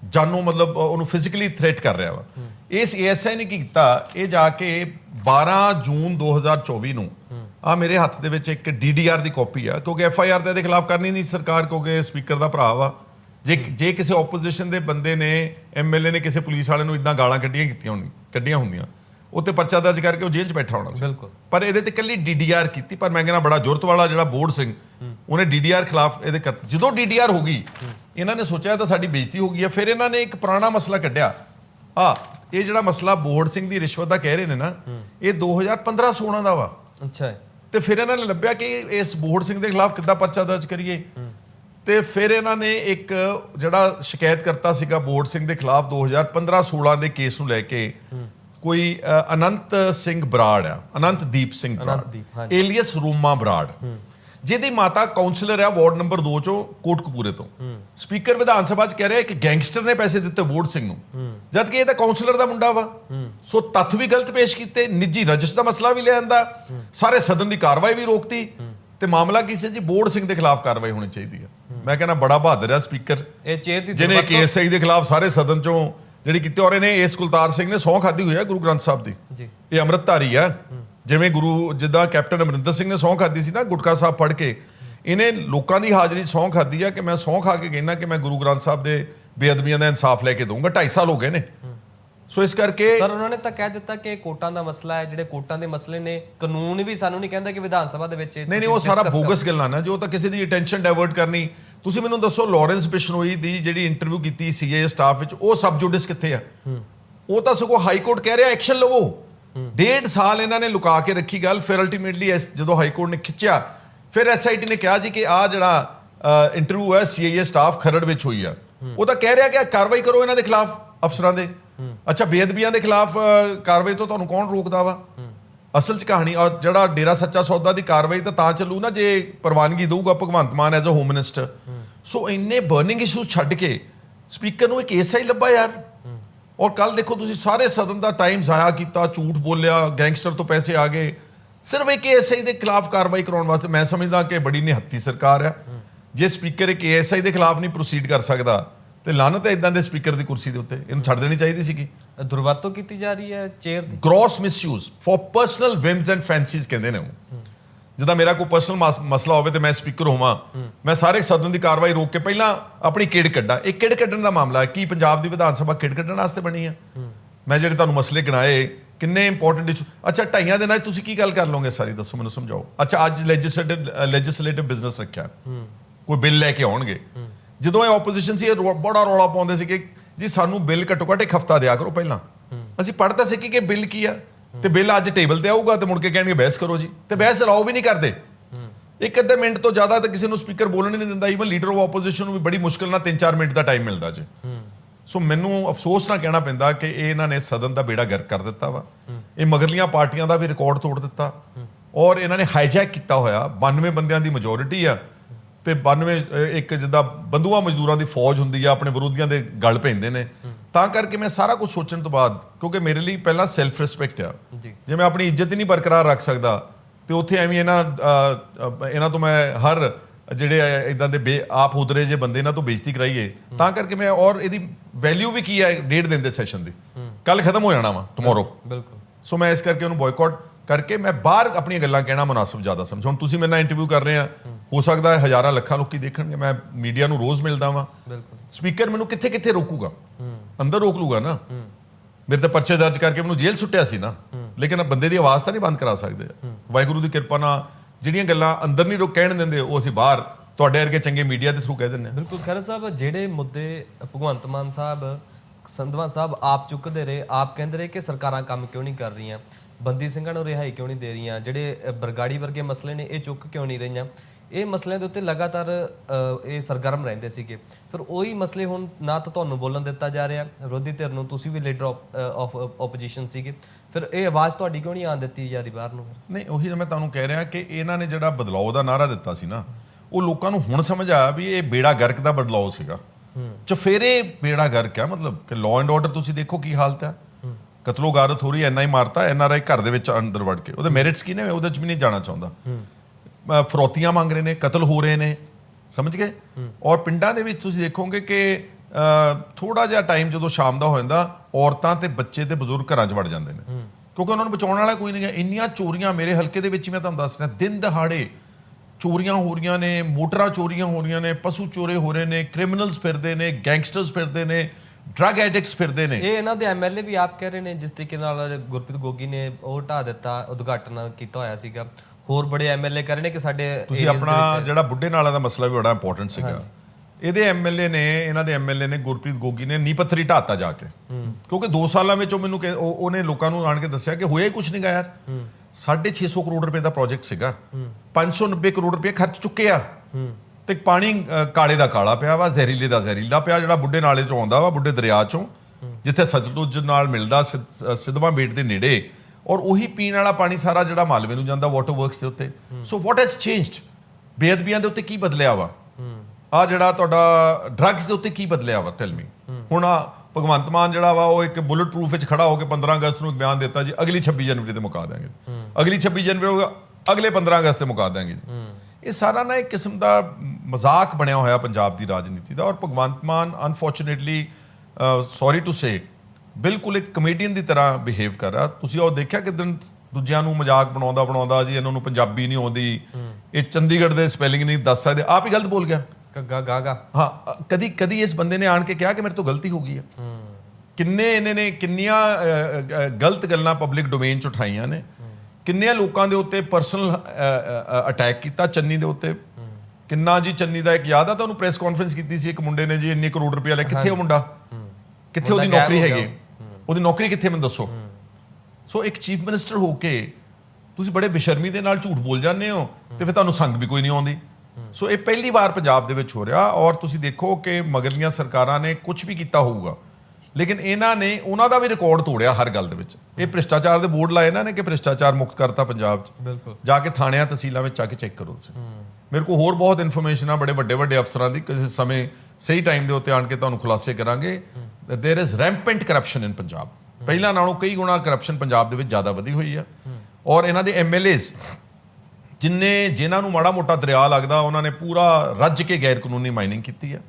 ਜਾਨੋਂ ਮਤਲਬ ਉਹਨੂੰ ਫਿਜ਼ੀਕਲੀ ਥ੍ਰੈਟ ਕਰ ਰਿਹਾ ਵਾ। ਇਸ ਏਐਸਆਈ ਨੇ ਕੀ ਕੀਤਾ? ਇਹ ਜਾ ਕੇ 12 ਜੂਨ 2024 ਨੂੰ ਆ ਮੇਰੇ ਹੱਥ ਦੇ ਵਿੱਚ ਇੱਕ ਡੀਡੀਆਰ ਦੀ ਕਾਪੀ ਆ ਕਿਉਂਕਿ ਐਫਆਈਆਰ ਇਹਦੇ ਖਿਲਾਫ ਕਰਨੀ ਨਹੀਂ ਸਰਕਾਰ ਕਿਉਂਕਿ ਸਪੀਕਰ ਦਾ ਭਰਾ ਵਾ। ਜੇ ਜੇ ਕਿਸੇ ਆਪੋਜੀਸ਼ਨ ਦੇ ਬੰਦੇ ਨੇ ਐਮਐਲਏ ਨੇ ਕਿਸੇ ਪੁਲਿਸ ਵਾਲੇ ਨੂੰ ਇਦਾਂ ਗਾਲਾਂ ਕੱਢੀਆਂ ਕੀਤੀਆਂ ਹੋਣੀ ਕੱਢੀਆਂ ਹੁੰਦੀਆਂ ਉੱਤੇ ਪਰਚਾ ਦਰਜ ਕਰਕੇ ਉਹ ਜੇਲ੍ਹ 'ਚ ਬੈਠਾ ਹੋਣਾ ਸੀ। ਬਿਲਕੁਲ। ਪਰ ਇਹਦੇ ਤੇ ਕੱਲੀ ਡੀਡੀਆਰ ਕੀਤੀ ਪਰ ਮੈਂ ਕਹਿੰਦਾ ਬੜਾ ਜ਼ੁਰਤ ਵਾਲਾ ਜਿਹੜਾ ਬੋਰਡ ਸਿੰਘ ਉਹਨੇ ਡੀਡੀਆਰ ਖਿਲਾਫ ਇਹਦੇ ਜਦੋਂ ਡੀਡੀਆਰ ਹੋ ਗਈ ਇਹਨਾਂ ਨੇ ਸੋਚਿਆ ਤਾਂ ਸਾਡੀ ਬੇਇੱਜ਼ਤੀ ਹੋ ਗਈ ਹੈ ਫਿਰ ਇਹਨਾਂ ਨੇ ਇੱਕ ਪੁਰਾਣਾ ਮਸਲਾ ਕੱਢਿਆ। ਆ ਇਹ ਜਿਹੜਾ ਮਸਲਾ ਬੋਰਡ ਸਿੰਘ ਦੀ ਰਿਸ਼ਵਤ ਦਾ ਕਹਿ ਰਹੇ ਨੇ ਨਾ ਇਹ 2015 16 ਦਾ ਵਾ। ਅੱਛਾ। ਤੇ ਫਿਰ ਇਹਨਾਂ ਨੇ ਲੱਭਿਆ ਕਿ ਇਸ ਬੋਰਡ ਸਿੰਘ ਦੇ ਖਿਲਾਫ ਕਿੱਦਾਂ ਪਰਚਾ ਦਰਜ ਕਰੀਏ? ਤੇ ਫਿਰ ਇਹਨਾਂ ਨੇ ਇੱਕ ਜਿਹੜਾ ਸ਼ਿਕਾਇਤ ਕਰਤਾ ਸੀਗਾ ਬੋਰਡ ਸਿੰਘ ਦੇ ਖਿਲਾਫ 2015-16 ਦੇ ਕੇਸ ਨੂੰ ਲੈ ਕੇ ਕੋਈ ਅਨੰਤ ਸਿੰਘ ਬਰਾੜ ਆ ਅਨੰਤਦੀਪ ਸਿੰਘ ਅਨੰਤਦੀਪ, ਬਰਾੜ। ਏਲੀਅਸ ਰੂਮਾ ਬਰਾੜ। ਜਿਹਦੀ ਮਾਤਾ ਕਾਉਂਸਲਰ ਆ ਵਾਰਡ ਨੰਬਰ 2 ਚੋਂ ਕੋਟਕਪੂਰੇ ਤੋਂ। ਸਪੀਕਰ ਵਿਧਾਨ ਸਭਾ 'ਚ ਕਹਿ ਰਿਹਾ ਕਿ ਗੈਂਗਸਟਰ ਨੇ ਪੈਸੇ ਦਿੱਤੇ ਬੋਰਡ ਸਿੰਘ ਨੂੰ। ਜਦ ਕਿ ਇਹ ਤਾਂ ਕਾਉਂਸਲਰ ਦਾ ਮੁੰਡਾ ਵਾ। ਸੋ ਤੱਥ ਵੀ ਗਲਤ ਪੇਸ਼ ਕੀਤੇ ਨਿੱਜੀ ਰਜਿਸ ਦਾ ਮਸਲਾ ਵੀ ਲੈ ਆਂਦਾ ਸਾਰੇ ਸਦਨ ਦੀ ਕਾਰਵਾਈ ਵੀ ਰੋਕਤੀ ਤੇ ਮਾਮਲਾ ਕੀ ਸੀ ਜੀ? ਬੋਰਡ ਸਿੰਘ ਦੇ ਖਿਲਾਫ ਕਾਰਵਾਈ ਹੋਣੀ ਚਾਹੀਦੀ ਹੈ ਮੈਂ ਕਹਿੰਦਾ ਬੜਾ ਬਹਾਦਰ ਹੈ ਸਪੀਕਰ। ਇਹ ਚੇਅਰ ਦੀ ਜਿਹਨੇ ਦੁਰਵਰਤੋਂ- ਕੇਐਸਆਈ ਦੇ ਖਿਲਾਫ ਸਾਰੇ ਸਦਨ ਚੋਂ ਜਿਹੜੀ ਕੀਤੀ ਔਰ ਇਹਨੇ ਇਸ ਕੁਲਤਾਰ ਸਿੰਘ ਨੇ ਸਹੁੰ ਖਾਦੀ ਹੋਈ ਹੈ ਗੁਰੂ ਗ੍ਰੰਥ ਸਾਹਿਬ ਦੀ। ਜੀ। ਇਹ ਅੰਮ੍ਰਿਤਧਾਰੀ ਆ। ਜਿਵੇਂ ਗੁਰੂ ਜਿੱਦਾਂ ਕੈਪਟਨ ਅਮਰਿੰਦਰ ਸਿੰਘ ਨੇ ਸਹੁੰ ਖਾਦੀ ਸੀ ਨਾ ਗੁਟਕਾ ਸਾਹਿਬ ਪੜ੍ਹ ਕੇ ਇਹਨੇ ਲੋਕਾਂ ਦੀ ਹਾਜ਼ਰੀ 'ਚ ਸਹੁੰ ਖਾਦੀ ਆ ਕਿ ਮੈਂ ਸਹੁੰ ਖਾ ਕੇ ਕਹਿਣਾ ਕਿ ਮੈਂ ਗੁਰੂ ਗ੍ਰੰਥ ਸਾਹਿਬ ਦੇ ਬੇਅਦਬੀਆਂ ਦਾ ਇਨਸਾਫ ਲੈ ਕੇ ਦਊਂਗਾ। 2.5 ਸਾਲ ਹੋ ਗਏ ਨੇ। ਸੋ ਇਸ ਕਰਕੇ ਸਰ ਉਹਨਾਂ ਨੇ ਤਾਂ ਕਹਿ ਦਿੱਤਾ ਕਿ ਇਹ ਕੋਟਾਂ ਦਾ ਮਸਲਾ ਹੈ ਜਿਹੜੇ ਕੋਟਾਂ ਦੇ ਮਸਲੇ ਨੇ ਕਾਨੂੰਨ ਵੀ ਸਾਨੂੰ ਨਹੀਂ ਕਹਿੰਦਾ ਕਿ ਵਿਧਾਨ ਸਭਾ ਦੇ ਵਿੱਚ ਨਹੀਂ ਨਹੀਂ ਉਹ ਸਾਰਾ। ਬੋਗਸ ਗੱਲਾਂ ਨਾ ਜੋ ਤਾਂ ਕਿਸੇ ਦੀ ਅਟੈਂਸ਼ਨ ਡਾਇਵਰਟ ਕਰਨੀ। ਤੁਸੀਂ ਮੈਨੂੰ ਦੱਸੋ ਲਾਰੈਂਸ ਬਿਸ਼ਨੋਈ ਦੀ ਜਿਹੜੀ ਇੰਟਰਵਿਊ ਕੀਤੀ ਸੀਏ ਸਟਾਫ ਵਿੱਚ ਉਹ ਸਬ ਜੁਡਿਸ ਕਿੱਥੇ ਆ? ਉਹ ਤਾਂ ਸਗੋਂ ਹਾਈ ਕੋਰਟ ਕਹਿ ਰਿਹਾ ਐਕਸ਼ਨ ਲਵੋ। ਡੇਢ ਸਾਲ ਇਹਨਾਂ ਨੇ ਲੁਕਾ ਕੇ ਰੱਖੀ ਗੱਲ ਫਿਰ ਅਲਟੀਮੇਟਲੀ ਜਦੋਂ ਹਾਈ ਕੋਰਟ ਨੇ ਖਿੱਚਿਆ ਫਿਰ ਐਸਆਈਟੀ ਨੇ ਕਿਹਾ ਜੀ ਕਿ ਆ ਜਿਹੜਾ ਇੰਟਰਵਿਊ ਹੈ ਸੀਆਈਏ ਸਟਾਫ ਖਰੜ ਵਿੱਚ ਹੋਈ ਆ। ਉਹ ਤਾਂ ਕਹਿ ਰਿਹਾ ਕਿ ਕਾਰਵਾਈ ਕਰੋ ਇਹਨਾਂ ਦੇ ਖਿਲਾਫ ਅਫਸਰਾਂ ਦੇ। ਅੱਛਾ ਬੇਅਦਬੀਆਂ ਦੇ ਖਿਲਾਫ ਕਾਰਵਾਈ ਤੋਂ ਤੁਹਾਨੂੰ ਕੌਣ ਰੋਕਦਾ ਵਾ? ਅਸਲ 'ਚ ਕਹਾਣੀ ਔਰ ਜਿਹੜਾ ਡੇਰਾ ਸੱਚਾ ਸੌਦਾ ਦੀ ਕਾਰਵਾਈ ਤਾਂ ਤਾਂ ਚੱਲੂ ਨਾ ਜੇ ਪ੍ਰਵਾਨਗੀ ਦਊਗਾ Bhagwant Mann as a home minister so ਇੰਨੇ ਬਰਨਿੰਗ ਇਸ਼ੂਸ ਛੱਡ ਕੇ ਸਪੀਕਰ ਨੂੰ ਇੱਕ ਐਸਾ ਹੀ ਲੱਭਾ ਯਾਰ। ਔਰ ਕੱਲ ਦੇਖੋ ਤੁਸੀਂ ਸਾਰੇ ਸਦਨ ਦਾ ਟਾਈਮ ਜ਼ਾਇਆ ਕੀਤਾ ਝੂਠ ਬੋਲਿਆ ਗੈਂਗਸਟਰ ਤੋਂ ਪੈਸੇ ਆ ਗਏ। ਸਿਰਫ ਇੱਕ ਐਸਆਈ ਦੇ ਖਿਲਾਫ ਕਾਰਵਾਈ ਕਰਾਉਣ ਵਾਸਤੇ ਮੈਂ ਸਮਝਦਾ ਕਿ ਬੜੀ ਨਿਹੱਤੀ ਸਰਕਾਰ ਹੈ। ਜੇ ਸਪੀਕਰ ਇੱਕ ਐਸਆਈ ਦੇ ਖਿਲਾਫ ਨਹੀਂ ਪ੍ਰੋਸੀਡ ਕਰ ਸਕਦਾ ਤੇ ਲਾਨਤ ਹੈ ਇਦਾਂ ਦੇ ਸਪੀਕਰ ਦੀ ਕੁਰਸੀ ਦੇ ਉੱਤੇ? ਇਹਨੂੰ ਛੱਡ ਦੇਣੀ ਚਾਹੀਦੀ ਸੀਗੀ ਦੁਰਵਰਤੋਂ ਕੀਤੀ ਜਾ ਰਹੀ ਹੈ chair the? Gross misuse for personal whims and fancies ਕਹਿੰਦੇ ਨੇ ਉਹ। ਜਿੱਦਾਂ ਮੇਰਾ ਕੋਈ ਪਰਸਨਲ ਮਸਲਾ ਹੋਵੇ ਤੇ ਮੈਂ ਸਪੀਕਰ ਹੋਵਾਂ ਮੈਂ ਸਾਰੇ ਸਦਨ ਦੀ ਕਾਰਵਾਈ ਰੋਕ ਕੇ ਪਹਿਲਾਂ ਆਪਣੀ ਕਿੜ ਕੱਢਾਂ? ਇਹ ਕਿੜ ਕੱਢਣ ਦਾ ਮਾਮਲਾ ਹੈ? ਕੀ ਪੰਜਾਬ ਦੀ ਵਿਧਾਨ ਸਭਾ ਕਿੜ ਕੱਢਣ ਵਾਸਤੇ ਬਣੀ ਹੈ? ਮੈਂ ਜਿਹੜੇ ਤੁਹਾਨੂੰ ਮਸਲੇ ਗਿਣਾਏ ਕਿੰਨੇ ਇੰਪੋਰਟੈਂਟ ਇਸ਼ੂ ਅੱਛਾ ਢਾਈਆਂ ਦੇ ਨਾਲ ਤੁਸੀਂ ਕੀ ਗੱਲ ਕਰ ਲਓਗੇ ਸਾਰੀ? ਦੱਸੋ ਮੈਨੂੰ ਸਮਝਾਓ। ਅੱਛਾ ਅੱਜ ਲੈਜਿਸਲੇਟਿਵ ਲੈਜਿਸਲੇਟਿਵ ਬਿਜ਼ਨਸ ਰੱਖਿਆ। ਕੋਈ ਬਿੱਲ ਲੈ ਕੇ ਆਉਣਗੇ। ਜਦੋਂ ਇਹ ਆਪੋਜੀਸ਼ਨ ਸੀ, ਇਹ ਰੋ ਬੜਾ ਰੌਲਾ ਪਾਉਂਦੇ ਸੀ ਕਿ ਜੀ ਸਾਨੂੰ ਬਿੱਲ ਘੱਟੋ ਘੱਟ ਇੱਕ ਹਫਤਾ ਦਿਆ ਕਰੋ ਪਹਿਲਾਂ। ਅਸੀਂ ਪੜ੍ਹ ਤਾਂ ਸੀ ਕਿ ਬਿੱਲ ਕੀ ਆ? ਤੇ ਬਿੱਲ ਅੱਜ ਟੇਬਲ ਤੇ ਆਊਗਾ ਤੇ ਮੁੜ ਕੇ ਕਹਿਣਗੇ ਬਹਿਸ ਕਰੋ ਜੀ। ਤੇ ਬਹਿਸ ਰਾਓ ਵੀ ਨਹੀਂ ਕਰਦੇ। ਇੱਕ ਅੱਧੇ ਮਿੰਟ ਤੋਂ ਜ਼ਿਆਦਾ ਤਾਂ ਕਿਸੇ ਨੂੰ ਸਪੀਕਰ ਬੋਲਣ ਹੀ ਨਹੀਂ ਦਿੰਦਾ। ਈਵਨ ਲੀਡਰ ਆਫ ਆਪੋਜੀਸ਼ਨ ਨੂੰ ਵੀ ਬੜੀ ਮੁਸ਼ਕਲ ਨਾਲ 3-4 ਮਿੰਟ ਦਾ ਟਾਈਮ ਮਿਲਦਾ ਜੀ। ਸੋ ਮੈਨੂੰ ਅਫਸੋਸ ਨਾਲ ਕਹਿਣਾ ਪੈਂਦਾ ਕਿ ਇਹ ਇਹਨਾਂ ਨੇ ਸਦਨ ਦਾ ਬੇੜਾ ਗਰਕ ਕਰ ਦਿੱਤਾ ਵਾ। ਇਹ ਮਗਰਲੀਆਂ ਪਾਰਟੀਆਂ ਦਾ ਵੀ ਰਿਕਾਰਡ ਤੋੜ ਦਿੱਤਾ। ਔਰ ਇਹਨਾਂ ਨੇ ਹਾਈਜੈਕ ਕੀਤਾ ਹੋਇਆ। 92 ਬੰਦਿਆਂ ਦੀ ਮੈਜੋਰਿਟੀ ਆ। ਤੇ 92 ਅਹ, ਇੱਕ ਜਿੱਦਾਂ ਬੰਦੂਆ ਮਜ਼ਦੂਰਾਂ ਦੀ ਫੌਜ ਹੁੰਦੀ ਆ ਆਪਣੇ ਵਿਰੋਧੀਆਂ ਦੇ ਗਲ ਪੈਂਦੇ ਨੇ। ਤਾਂ ਕਰਕੇ ਮੈਂ ਸਾਰਾ ਕੁਝ ਸੋਚਣ ਤੋਂ ਬਾਅਦ ਕਿਉਂਕਿ ਮੇਰੇ ਲਈ ਪਹਿਲਾਂ ਸੈਲਫ ਰਿਸਪੈਕਟ ਆ। ਜੀ। ਮੈਂ ਆਪਣੀ ਇੱਜ਼ਤ ਹੀ ਨਹੀਂ ਬਰਕਰਾਰ ਰੱਖ ਸਕਦਾ ਤੇ ਉੱਥੇ ਐਵੇਂ ਇਹਨਾਂ ਇਹਨਾਂ ਤੋਂ ਮੈਂ ਹਰ ਜਿਹੜੇ ਇਦਾਂ ਦੇ ਬੇ ਆਪ ਉਦਰੇ ਜੇ ਬੰਦੇ ਇਹਨਾਂ ਤੋਂ ਬੇਇੱਜ਼ਤੀ ਕਰਾਈਏ ਤਾਂ ਕਰਕੇ ਮੈਂ ਔਰ ਇਹਦੀ ਵੈਲਿਊ ਵੀ ਕੀ ਹੈ ਡੇਢ ਦਿਨ ਦੇ ਸੈਸ਼ਨ ਦੀ। ਕੱਲ ਖਤਮ ਹੋ ਜਾਣਾ ਵਾ ਟੁਮਾਰੋ ਬਿਲਕੁਲ। ਸੋ ਮੈਂ ਇਸ ਕਰਕੇ ਉਹਨੂੰ ਬਾਇਕਾਟ ਕਰਕੇ ਮੈਂ ਬਾਹਰ ਆਪਣੀਆਂ ਗੱਲਾਂ ਕਹਿਣਾ ਮੁਨਾਸਬ ਜ਼ਿਆਦਾ ਸਮਝਾਂ। ਹੁਣ ਤੁਸੀਂ ਮੇਰੇ ਨਾਲ ਇੰਟਰਵਿਊ ਕਰ ਰਹੇ ਆ ਹੋ ਸਕਦਾ ਹੈ ਹਜ਼ਾਰਾਂ ਲੱਖਾਂ ਲੋਕੀ ਦੇਖਣਗੇ ਮੈਂ ਮੀਡੀਆ ਨੂੰ ਰੋਜ਼ ਮਿਲਦਾ ਵਾਂ। ਬਿਲਕੁਲ। ਸਪੀਕਰ ਮੈਨੂੰ ਕਿੱਥੇ ਕਿੱਥੇ ਰੋਕੂਗਾ? ਅੰਦਰ ਰੋਕ ਲੂਗਾ ਨਾ? ਮੇਰੇ ਤੇ ਪਰਚੇ ਦਰਜ ਕਰਕੇ ਮੈਨੂੰ ਜੇਲ੍ਹ ਸੁੱਟਿਆ ਸੀ ਨਾ। ਲੇਕਿਨ ਬੰਦੇ ਦੀ ਆਵਾਜ਼ ਤਾਂ ਨਹੀਂ ਬੰਦ ਕਰਾ ਸਕਦੇ। ਵਾਹਿਗੁਰੂ ਦੀ ਕਿਰਪਾ ਨਾਲ ਜਿਹੜੀਆਂ ਗੱਲਾਂ ਅੰਦਰ ਨਹੀਂ ਰੋਕ ਕਹਿਣ ਦਿੰਦੇ ਉਹ ਅਸੀਂ ਬਾਹਰ ਤੁਹਾਡੇ ਵਰਗੇ ਚੰਗੇ ਮੀਡੀਆ ਦੇ ਥਰੂ ਕਹਿ ਦਿੰਦੇ ਹਾਂ। ਬਿਲਕੁਲ। ਖੈਰ ਸਾਹਿਬ ਜਿਹੜੇ ਮੁੱਦੇ ਭਗਵੰਤ ਮਾਨ ਸਾਹਿਬ ਸੰਧਵਾ ਸਾਹਿਬ ਆਪ ਚੁੱਕਦੇ ਰਹੇ ਆਪ ਕਹਿੰਦੇ ਰਹੇ ਕਿ ਸਰਕਾਰਾਂ ਕੰਮ ਕਿਉਂ ਨਹੀਂ ਕਰ ਰਹੀਆਂ? ਬੰਦੀ ਸਿੰਘਾਂ ਨੂੰ ਰਿਹਾਈ ਕਿਉਂ ਨਹੀਂ ਦੇ ਰਹੀਆਂ? ਜਿਹੜੇ ਬਰਗਾੜੀ ਵਰਗੇ ਮਸਲੇ ਨੇ ਇਹ ਚੁੱਕ ਕਿਉਂ ਨਹੀਂ ਰਹੀਆਂ? ਇਹ ਮਸਲਿਆਂ ਦੇ ਉੱਤੇ ਲਗਾਤਾਰ ਅ, ਇਹ ਸਰਗਰਮ ਰਹਿੰਦੇ ਸੀਗੇ। ਫਿਰ ਉਹੀ ਮਸਲੇ ਹੁਣ ਨਾ ਤਾਂ ਤੁਹਾਨੂੰ ਬੋਲਣ ਦਿੱਤਾ ਜਾ ਰਿਹਾ। ਵਿਰੋਧੀ ਧਿਰ ਨੂੰ ਤੁਸੀਂ ਵੀ ਲੀਡਰ ਆਫ ਆਪੋਜੀਸ਼ਨ ਸੀਗੇ। ਫਿਰ ਇਹ ਆਵਾਜ਼ ਤੁਹਾਡੀ ਕਿਉਂ ਨਹੀਂ ਆਉਣ ਦਿੱਤੀ ਜਾ ਰਹੀ ਬਾਹਰ ਨੂੰ? ਨਹੀਂ ਉਹੀ ਤਾਂ ਮੈਂ ਤੁਹਾਨੂੰ ਕਹਿ ਰਿਹਾ ਕਿ ਇਹਨਾਂ ਨੇ ਜਿਹੜਾ ਬਦਲਾਅ ਦਾ ਨਾਰਾ ਦਿੱਤਾ ਸੀ ਨਾ ਉਹ ਲੋਕਾਂ ਨੂੰ ਹੁਣ ਸਮਝ ਆਇਆ ਵੀ ਇਹ ਬੇੜਾ ਗਰਕ ਦਾ ਬਦਲਾਅ ਸੀਗਾ। ਚਫੇਰੇ ਬੇੜਾ ਗਰਕ ਆ ਮਤਲਬ ਕਿ ਲਾਅ ਐਂਡ ਆਰਡਰ ਤੁਸੀਂ ਦੇਖੋ ਕੀ ਹਾਲਤ ਹੈ। ਕਤਲੋ ਗਾਰਤ ਹੋ ਰਹੀ ਐ ਐਨਆਈ ਮਾਰਤਾ ਐਨਆਰਆਈ ਘਰ ਦੇ ਵਿੱਚ ਅੰਦਰ ਵੜ ਕੇ। ਉਹਦੇ ਮੈਰਿਟਸ ਕੀ ਨੇ? ਮੈਂ ਉਹਦੇ ਚ ਵੀ ਨਹੀਂ ਜਾਣਾ ਚਾਹੁੰਦਾ। ਫਰੋਤੀਆਂ ਮੰਗ ਰਹੇ ਨੇ ਕਤਲ ਹੋ ਰਹੇ ਨੇ ਸਮਝ ਗਏ? ਔਰ ਪਿੰਡਾਂ ਦੇ ਵਿੱਚ ਤੁਸੀਂ ਦੇਖੋਗੇ ਕਿ ਥੋੜਾ ਜਿਹਾ ਟਾਈਮ ਜਦੋਂ ਸ਼ਾਮ ਦਾ ਹੋ ਜਾਂਦਾ ਔਰਤਾਂ ਤੇ ਬੱਚੇ ਤੇ ਬਜ਼ੁਰਗ ਘਰਾਂ 'ਚ ਵੜ ਜਾਂਦੇ ਨੇ। ਕਿਉਂਕਿ ਉਹਨਾਂ ਨੂੰ ਬਚਾਉਣ ਵਾਲਾ ਕੋਈ ਨਹੀਂ ਹੈ। ਇੰਨੀਆਂ ਚੋਰੀਆਂ ਮੇਰੇ ਹਲਕੇ ਦੇ ਵਿੱਚ ਮੈਂ ਤੁਹਾਨੂੰ ਦੱਸ ਰਿਹਾ ਦਿਨ ਦਹਾੜੇ ਚੋਰੀਆਂ ਹੋ ਰਹੀਆਂ ਨੇ ਮੋਟਰਾਂ ਚੋਰੀਆਂ ਹੋ ਰਹੀਆਂ ਨੇ ਪਸ਼ੂ ਚੋਰੇ ਹੋ ਰਹੇ ਨੇ ਕ੍ਰਿਮੀਨਲਸ ਫਿਰਦੇ ਨੇ ਗੈਂਗਸਟਰਸ ਫਿਰਦੇ ਨੇ ਡਰੱਗ ਐਡਿਕਟਸ ਫਿਰਦੇ ਨੇ। ਇਹ ਇਹਨਾਂ ਦੇ ਐਮਐਲਏ ਵੀ ਆਪ ਕਹਿ ਰਹੇ ਨੇ ਜਿਸ ਤਰੀਕੇ ਨਾਲ ਗੁਰਪ੍ਰੀਤ ਗੋਗੀ ਨੇ ਉਹ ਢਾ ਦਿੱਤਾ ਉਦਘਾਟਨ ਕੀਤਾ ਹੋਇਆ ਸੀਗਾ। ਹੋਰ ਬੜੇ ਐਮਐਲਏ ਕਹਿ ਰਹੇ ਨੇ ਕਿ ਸਾਡੇ ਤੁਸੀਂ ਆਪਣਾ ਜਿਹੜਾ ਬੁੱਢੇ ਨਾਲਾ ਦਾ ਮਸਲਾ ਵੀ ਬੜਾ ਇੰਪੋਰਟੈਂਟ ਸੀਗਾ। ਇਹਦੇ ਐਮਐਲਏ ਨੇ ਇਹਨਾਂ ਦੇ ਐਮਐਲਏ ਨੇ ਗੁਰਪ੍ਰੀਤ ਗੋਗੀ ਨੇ ਨੀਂਹ ਪੱਥਰੀ ਢਾਤਾ ਜਾ ਕੇ। ਕਿਉਂਕਿ 2 ਸਾਲਾਂ ਵਿੱਚ ਉਹ ਮੈਨੂੰ ਉਹਨੇ ਲੋਕਾਂ ਨੂੰ ਆਣ ਕੇ ਦੱਸਿਆ ਕਿ ਹੋਇਆ ਹੀ ਕੁਝ ਨਹੀਂਗਾ ਯਾਰ। 650 ਕਰੋੜ ਰੁਪਏ ਦਾ ਪ੍ਰੋਜੈਕਟ ਸੀਗਾ। 590 ਕਰੋੜ ਰੁਪਏ ਖਰਚ ਚੁੱਕੇ ਆ। ਤੇ ਪਾਣੀ ਕਾਲੇ ਦਾ ਕਾਲਾ ਪਿਆ ਵਾ ਜ਼ਹਿਰੀਲੇ ਦਾ ਜ਼ਹਿਰੀਲਾ ਪਿਆ ਜਿਹੜਾ ਬੁੱਢੇ ਨਾਲੇ ਚੋਂ ਆਉਂਦਾ ਵਾ ਬੁੱਢੇ ਦਰਿਆ ਚੋਂ ਜਿੱਥੇ ਸਤਲੁਜ ਨਾਲ ਮਿਲਦਾ ਸਿੱਧਵਾਂ ਬੇਟ ਦੇ ਨੇੜੇ। ਔਰ ਉਹੀ ਪੀਣ ਵਾਲਾ ਪਾਣੀ ਸਾਰਾ ਜਿਹੜਾ ਮਾਲਵੇ ਨੂੰ ਜਾਂਦਾ ਵਾਟਰ ਵਰਕਸ ਦੇ ਉੱਤੇ। ਸੋ ਵਾਟ ਹੈਜ਼ ਚੇਂਜਡ ਬੇਅਦਬੀਆਂ ਦੇ ਉੱਤੇ ਕੀ ਬਦਲਿਆ ਵਾ? ਆ ਜਿਹੜਾ ਤੁਹਾਡਾ ਡਰੱਗਸ ਦੇ ਉੱਤੇ ਕੀ ਬਦਲਿਆ ਵਾ? ਟੈਲ ਮੀ ਹੁਣ ਆਹ ਭਗਵੰਤ ਮਾਨ ਜਿਹੜਾ ਵਾ ਉਹ ਇੱਕ ਬੁਲਟ ਪ੍ਰੂਫ ਵਿੱਚ ਖੜਾ ਹੋ ਕੇ 15 ਅਗਸਤ ਨੂੰ ਬਿਆਨ ਦਿੱਤਾ ਜੀ ਅਗਲੀ 26 ਜਨਵਰੀ ਤੇ ਮੁਕਾ ਦਾਂਗੇ ਅਗਲੀ 26 ਜਨਵਰੀ ਹੋਗਾ ਅਗਲੇ 15 ਅਗਸਤ ਤੇ ਮੁਕਾ ਦਾਂਗੇ ਜੀ। ਇਹ ਸਾਰਾ ਨਾ ਇੱਕ ਕਿਸਮ ਦਾ ਮਜ਼ਾਕ ਬਣਿਆ ਹੋਇਆ ਪੰਜਾਬ ਦੀ ਰਾਜਨੀਤੀ ਦਾ ਔਰ Bhagwant Mann unfortunately sorry to say ਬਿਲਕੁਲ ਇੱਕ ਕਮੇਡੀਅਨ ਦੀ ਤਰ੍ਹਾਂ ਬਿਹੇਵ ਕਰ ਰਿਹਾ। ਤੁਸੀਂ ਉਹ ਦੇਖਿਆ ਕਿ ਦਿਨ ਦੂਜਿਆਂ ਨੂੰ ਮਜ਼ਾਕ ਬਣਾਉਂਦਾ ਬਣਾਉਂਦਾ ਜੀ ਇਹਨਾਂ ਨੂੰ ਪੰਜਾਬੀ ਨਹੀਂ ਆਉਂਦੀ। ਇਹ ਚੰਡੀਗੜ੍ਹ ਦੇ ਸਪੈਲਿੰਗ ਨਹੀਂ ਦੱਸ ਸਕਦੇ। ਆਪ ਹੀ ਗਲਤ ਬੋਲ ਗਿਆ। ਗੱਗਾ ਗਾਗਾ ਹਾਂ ਕਦੀ ਕਦੀ ਇਸ ਬੰਦੇ ਨੇ ਆਣ ਕੇ ਕਿਹਾ ਕਿ ਮੇਰੇ ਤੋਂ ਗਲਤੀ ਹੋ ਗਈ ਹੈ। ਕਿੰਨੇ ਇਹਨੇ ਨੇ ਕਿੰਨੀਆਂ ਗਲਤ ਗੱਲਾਂ ਪਬਲਿਕ ਡੋਮੇਨ ਚ ਉਠਾਈਆਂ ਨੇ। ਕਿੰਨਿਆਂ ਲੋਕਾਂ ਦੇ ਉੱਤੇ ਪਰਸਨਲ ਅਟੈਕ ਕੀਤਾ ਚੰਨੀ ਦੇ ਉੱਤੇ। ਕਿੰਨਾ ਜੀ ਚੰਨੀ ਦਾ ਇੱਕ ਯਾਦ ਆ ਤੁਹਾਨੂੰ ਪ੍ਰੈਸ ਕਾਨਫਰੰਸ ਕੀਤੀ ਸੀ ਇੱਕ ਮੁੰਡੇ ਨੇ ਜੀ ਇੰਨੇ ਕਰੋੜ ਰੁਪਏ ਲੈ ਕਿੱਥੇ ਉਹ ਮੁੰਡਾ? ਕਿੱਥੇ ਉਹਦੀ ਨੌਕਰੀ ਹੈਗੀ ਉਹਦੀ ਨੌਕਰੀ ਕਿੱਥੇ ਮੈਨੂੰ ਦੱਸੋ। ਸੋ ਇੱਕ ਚੀਫ ਮਿਨਿਸਟਰ ਹੋ ਕੇ ਤੁਸੀਂ ਬੜੇ ਬੇਸ਼ਰਮੀ ਦੇ ਨਾਲ ਝੂਠ ਬੋਲ ਜਾਂਦੇ ਹੋ ਤੇ ਫਿਰ ਤੁਹਾਨੂੰ ਸੰਗ ਵੀ ਕੋਈ ਨਹੀਂ ਆਉਂਦੀ। ਸੋ ਇਹ ਪਹਿਲੀ ਵਾਰ ਪੰਜਾਬ ਦੇ ਵਿੱਚ ਹੋ ਰਿਹਾ ਔਰ ਤੁਸੀਂ ਦੇਖੋ ਕਿ ਮਗਰਲੀਆਂ ਸਰਕਾਰਾਂ ਨੇ ਕੁਝ ਵੀ ਕੀਤਾ ਹੋਊਗਾ। ਲੇਕਿਨ ਇਹਨਾਂ ਨੇ ਉਹਨਾਂ ਦਾ ਵੀ ਰਿਕਾਰਡ ਤੋੜਿਆ ਹਰ ਗੱਲ ਦੇ ਵਿੱਚ। ਇਹ ਭ੍ਰਿਸ਼ਟਾਚਾਰ ਦੇ ਬੋਰਡ ਲਾਏ ਇਹਨਾਂ ਨੇ ਕਿ ਭ੍ਰਿਸ਼ਟਾਚਾਰ ਮੁਕਤ ਕਰਤਾ ਪੰਜਾਬ 'ਚ। ਬਿਲਕੁਲ। ਜਾ ਕੇ ਥਾਣਿਆਂ ਤਹਿਸੀਲਾਂ ਵਿੱਚ ਜਾ ਕੇ ਚੈੱਕ ਕਰੋ ਤੁਸੀਂ। ਮੇਰੇ ਕੋਲ ਹੋਰ ਬਹੁਤ ਇਨਫੋਰਮੇਸ਼ਨ ਆ ਬੜੇ ਵੱਡੇ ਵੱਡੇ ਅਫਸਰਾਂ ਦੀ ਕਿਸੇ ਸਮੇਂ ਸਹੀ ਟਾਈਮ ਦੇ ਉੱਤੇ ਆਣ ਕੇ ਤੁਹਾਨੂੰ ਖੁਲਾਸੇ ਕਰਾਂਗੇ। there is rampant corruption in Punjab ਪਹਿਲਾਂ ਨਾਲੋਂ ਕਈ ਗੁਣਾ ਕਰਪਸ਼ਨ ਪੰਜਾਬ ਦੇ ਵਿੱਚ ਜ਼ਿਆਦਾ ਵਧੀ ਹੋਈ ਆ ਔਰ ਇਹਨਾਂ ਦੇ ਐਮਐਲਏਸ ਜਿਨਨੇ ਜਿਨ੍ਹਾਂ ਨੂੰ ਮਾੜਾ ਮੋਟਾ ਦਰਿਆ ਲੱਗਦਾ ਉਹਨਾਂ ਨੇ ਪੂਰਾ ਰੱਜ ਕੇ ਗੈਰ ਕਾਨੂੰਨੀ ਮਾਈਨਿੰਗ ਕੀਤੀ ਆ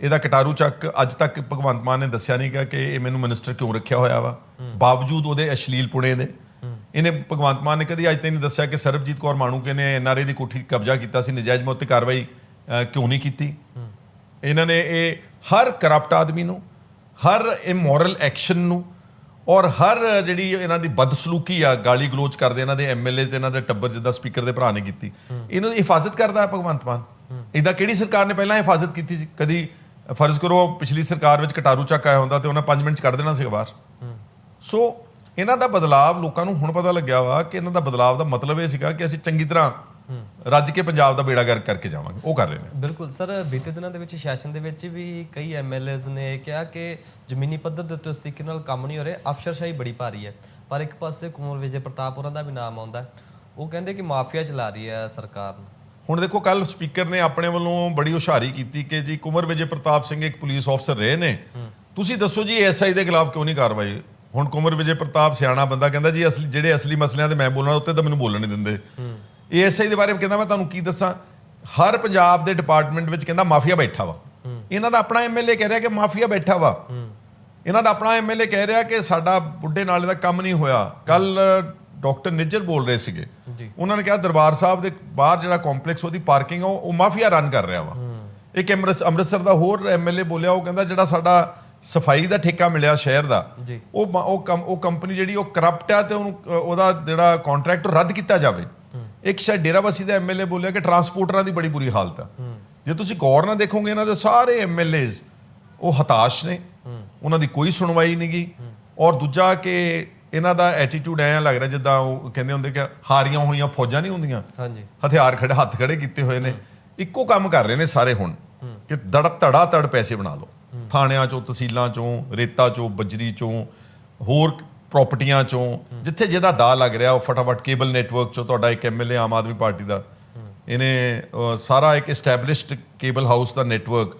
ਇਹਦਾ ਕਟਾਰੂ ਚੱਕ ਅੱਜ ਤੱਕ ਭਗਵੰਤ ਮਾਨ ਨੇ ਦੱਸਿਆ ਨਹੀਂ ਗਾ ਕਿ ਇਹ ਮੈਨੂੰ ਮਿਨਿਸਟਰ ਕਿਉਂ ਰੱਖਿਆ ਹੋਇਆ ਵਾ ਬਾਵਜੂਦ ਉਹਦੇ ਅਸ਼ਲੀਲ ਪੁਣੇ ਦੇ ਇਹਨੇ ਭਗਵੰਤ ਮਾਨ ਨੇ ਕਦੀ ਅੱਜ ਤੱਕ ਨਹੀਂ ਦੱਸਿਆ ਕਿ ਸਰਬਜੀਤ ਕੌਰ ਮਾਣੂਕੇ ਨੇ ਐਨਆਰਏ ਦੀ ਕੋਠੀ ਕਬਜ਼ਾ ਕੀਤਾ ਸੀ ਨਜਾਇਜ਼ ਮੌਤ ਤੇ ਕਾਰਵਾਈ ਅਹ, ਕਿਉਂ ਨਹੀਂ ਕੀਤੀ ਇਹਨਾਂ ਨੇ ਇਹ ਹਰ ਕਰਪਟ ਆਦਮੀ ਨੂੰ ਹਰ ਇਮੋਰਲ ਐਕਸ਼ਨ ਨੂੰ ਔਰ ਹਰ ਜਿਹੜੀ ਇਹਨਾਂ ਦੀ ਬਦਸਲੂਕੀ ਆ, ਗਾਲੀ ਗਲੋਚ ਕਰਦੇ ਇਹਨਾਂ ਦੇ ਐਮਐਲਏ ਤੇ ਇਹਨਾਂ ਦੇ ਟੱਬਰ ਜਿੱਦਾਂ ਸਪੀਕਰ ਦੇ ਭਰਾ ਨੇ ਕੀਤੀ, ਇਹਨੂੰ ਹਿਫਾਜ਼ਤ ਕਰਦਾ ਹੈ ਭਗਵੰਤ ਮਾਨ? ਇਹਦਾ ਕਿਹੜੀ ਸਰਕਾਰ ਨੇ ਪਹਿਲਾਂ ਹਿਫਾਜ਼ਤ ਕੀਤੀ ਸੀ? ਕਦੀ ਫਰਜ਼ ਕਰੋ ਪਿਛਲੀ ਸਰਕਾਰ ਵਿੱਚ ਕਟਾਰੂ ਚੱਕ ਆਇਆ ਹੁੰਦਾ ਤੇ ਉਹਨਾਂ 5 ਮਿੰਟ ਚ ਕੱਢ ਦੇਣਾ ਸੀ ਬਾਹਰ ਸੋ ਇਹਨਾਂ ਦਾ ਬਦਲਾਵ ਲੋਕਾਂ ਨੂੰ ਹੁਣ ਪਤਾ ਲੱਗਿਆ ਵਾ ਕਿ ਇਹਨਾਂ ਦਾ ਬਦਲਾਵ ਦਾ ਮਤਲਬ ਇਹ ਸੀਗਾ ਕਿ ਅਸੀਂ ਚੰਗੀ ਤਰ੍ਹਾਂ ਰੱਜ ਕੇ ਪੰਜਾਬ ਦਾ ਬੇੜਾ ਗਰਕ ਕਰਕੇ ਜਾਵਾਂਗੇ। ਉਹ ਕਰ ਰਹੇ ਨੇ। ਬਿਲਕੁਲ। ਸਰ ਬੀਤੇ ਦਿਨਾਂ ਦੇ ਵਿੱਚ ਸੈਸ਼ਨ ਦੇ ਵਿੱਚ ਵੀ ਕਈ ਐਮਐਲਏਜ਼ ਨੇ ਕਿਹਾ ਕਿ ਜ਼ਮੀਨੀ ਪੱਧਰ ਦੇ ਉੱਤੇ ਉਸ ਤਰੀਕੇ ਨਾਲ ਕੰਮ ਨਹੀਂ ਹੋ ਰਿਹਾ। ਅਫਸਰਸ਼ਾਹੀ ਬੜੀ ਭਾਰੀ ਹੈ। ਪਰ ਇੱਕ ਪਾਸੇ ਕੁੰਵਰ ਵਿਜੇ ਪ੍ਰਤਾਪ ਹੋਰਾਂ ਦਾ ਵੀ ਨਾਮ ਆਉਂਦਾ। ਉਹ ਕਹਿੰਦੇ ਕਿ ਮਾਫੀਆ ਚਲਾ ਰਹੀ ਹੈ ਸਰਕਾਰ ਹੁਣ ਦੇਖੋ ਕੱਲ ਸਪੀਕਰ ਨੇ ਆਪਣੇ ਵੱਲੋਂ ਬੜੀ ਹੁਸ਼ਿਆਰੀ ਕੀਤੀ ਕਿ ਜੀ ਕੁਮਰ ਵਿਜੇ ਪ੍ਰਤਾਪ ਸਿੰਘ ਇੱਕ ਪੁਲਿਸ ਅਫਸਰ ਰਹੇ ਨੇ। ਤੁਸੀਂ ਦੱਸੋ ਜੀ ਐਸਆਈ ਦੇ ਖਿਲਾਫ ਕਿਉਂ ਨਹੀਂ ਕਾਰਵਾਈ? ਹੁਣ ਕੁਮਰ ਵਿਜੇ ਪ੍ਰਤਾਪ ਸਿਆਣਾ ਬੰਦਾ ਕਹਿੰਦਾ ਜੀ ਅਸਲੀ ਜਿਹੜੇ ਅਸਲੀ ਮਸਲਿਆਂ ਤੇ ਮੈਂ ਬੋਲਣਾ ਉੱਤੇ ਤਾਂ ਮੈਨੂੰ ਬੋਲਣ ਨਹੀਂ ਦਿੰਦੇ। ਐਸਆਈ ਦੇ ਬਾਰੇ ਕਹਿੰਦਾ ਮੈਂ ਤੁਹਾਨੂੰ ਕੀ ਦੱਸਾਂ ਹਰ ਪੰਜਾਬ ਦੇ ਡਿਪਾਰਟਮੈਂਟ ਵਿੱਚ ਕਹਿੰਦਾ ਮਾਫੀਆ ਬੈਠਾ ਵਾ। ਇਹਨਾਂ ਦਾ ਆਪਣਾ ਐਮਐਲਏ ਕਹਿ ਰਿਹਾ ਕਿ ਮਾਫੀਆ ਬੈਠਾ ਵਾ। ਇਹਨਾਂ ਦਾ ਆਪਣਾ ਐਮਐਲਏ ਕਹਿ ਰਿਹਾ ਕਿ ਸਾਡਾ ਬੁੱਢੇ ਨਾਲੇ ਦਾ ਕੰਮ ਨਹੀਂ ਹੋਇਆ। ਕੱਲ ਡਾਕਟਰ ਨਿੱਜਰ ਬੋਲ ਰਹੇ ਸੀਗੇ। ਉਹਨਾਂ ਨੇ ਕਿਹਾ ਦਰਬਾਰ ਸਾਹਿਬ ਦੇ ਬਾਹਰ ਜਿਹੜਾ ਕੰਪਲੈਕਸ ਉਹਦੀ ਪਾਰਕਿੰਗ ਉਹ ਉਹ ਮਾਫੀਆ ਰਨ ਕਰ ਰਿਹਾ ਵਾ। ਇੱਕ ਅੰਮ੍ਰਿਤ ਅੰਮ੍ਰਿਤਸਰ ਦਾ ਹੋਰ ਐਮਐਲਏ ਬੋਲਿਆ ਉਹ ਕਹਿੰਦਾ ਜਿਹੜਾ ਸਾਡਾ ਸਫ਼ਾਈ ਦਾ ਠੇਕਾ ਮਿਲਿਆ ਸ਼ਹਿਰ ਦਾ। ਉਹ ਉਹ ਕੰਮ ਉਹ ਕੰਪਨੀ ਜਿਹੜੀ ਉਹ ਕਰਪਟ ਆ ਤੇ ਉਹਨੂੰ ਉਹਦਾ ਜਿਹੜਾ ਕੰਟਰੈਕਟ ਰੱਦ ਕੀਤਾ ਜਾਵੇ। ਇੱਕ ਸ਼ਾਇਦ ਡੇਰਾਬੱਸੀ ਦਾ ਐਮਐਲਏ ਬੋਲਿਆ ਕਿ ਟਰਾਂਸਪੋਰਟਰਾਂ ਦੀ ਬੜੀ ਬੁਰੀ ਹਾਲਤ ਆ। ਜੇ ਤੁਸੀਂ ਗੌਰ ਨਾਲ ਦੇਖੋਗੇ ਇਹਨਾਂ ਦੇ ਸਾਰੇ ਐਮਐਲਏਜ਼ ਉਹ ਹਤਾਸ਼ ਨੇ। ਉਹਨਾਂ ਦੀ ਕੋਈ ਸੁਣਵਾਈ ਨਹੀਂਗੀ ਔਰ ਦੂਜਾ ਕਿ ਇਹਨਾਂ ਦਾ ਐਟੀਟਿਊਡ ਐਂ ਲੱਗ ਰਿਹਾ ਜਿੱਦਾਂ ਉਹ ਕਹਿੰਦੇ ਹੁੰਦੇ ਕਿ ਹਾਰੀਆਂ ਹੋਈਆਂ ਫੌਜਾਂ ਨਹੀਂ ਹੁੰਦੀਆਂ। ਹਾਂਜੀ। ਹਥਿਆਰ ਖੜੇ ਹੱਥ ਖੜੇ ਕੀਤੇ ਹੋਏ ਨੇ। ਇੱਕੋ ਕੰਮ ਕਰ ਰਹੇ ਨੇ ਸਾਰੇ ਹੁਣ ਕਿ ਦੜ ਧੜਾ ਤੜ ਪੈਸੇ ਬਣਾ ਲਓ। ਥਾਣਿਆਂ ਚੋਂ ਤਹਿਸੀਲਾਂ ਚੋਂ ਰੇਤਾ ਚੋਂ ਬਜਰੀ ਚੋਂ ਹੋਰ ਪ੍ਰਾਪਰਟੀਆਂ ਚੋਂ ਜਿੱਥੇ ਜਿਹਦਾ ਦਾ ਲੱਗ ਰਿਹਾ ਉਹ ਫਟਾਫਟ ਕੇਬਲ ਨੈਟਵਰਕ ਚੋਂ ਤੁਹਾਡਾ ਇੱਕ ਐਮਐਲਏ ਆਮ ਆਦਮੀ ਪਾਰਟੀ ਦਾ। ਇਹਨੇ ਸਾਰਾ ਇੱਕ ਐਸਟੈਬਲਿਸ਼ਡ ਕੇਬਲ ਹਾਊਸ ਦਾ ਨੈਟਵਰਕ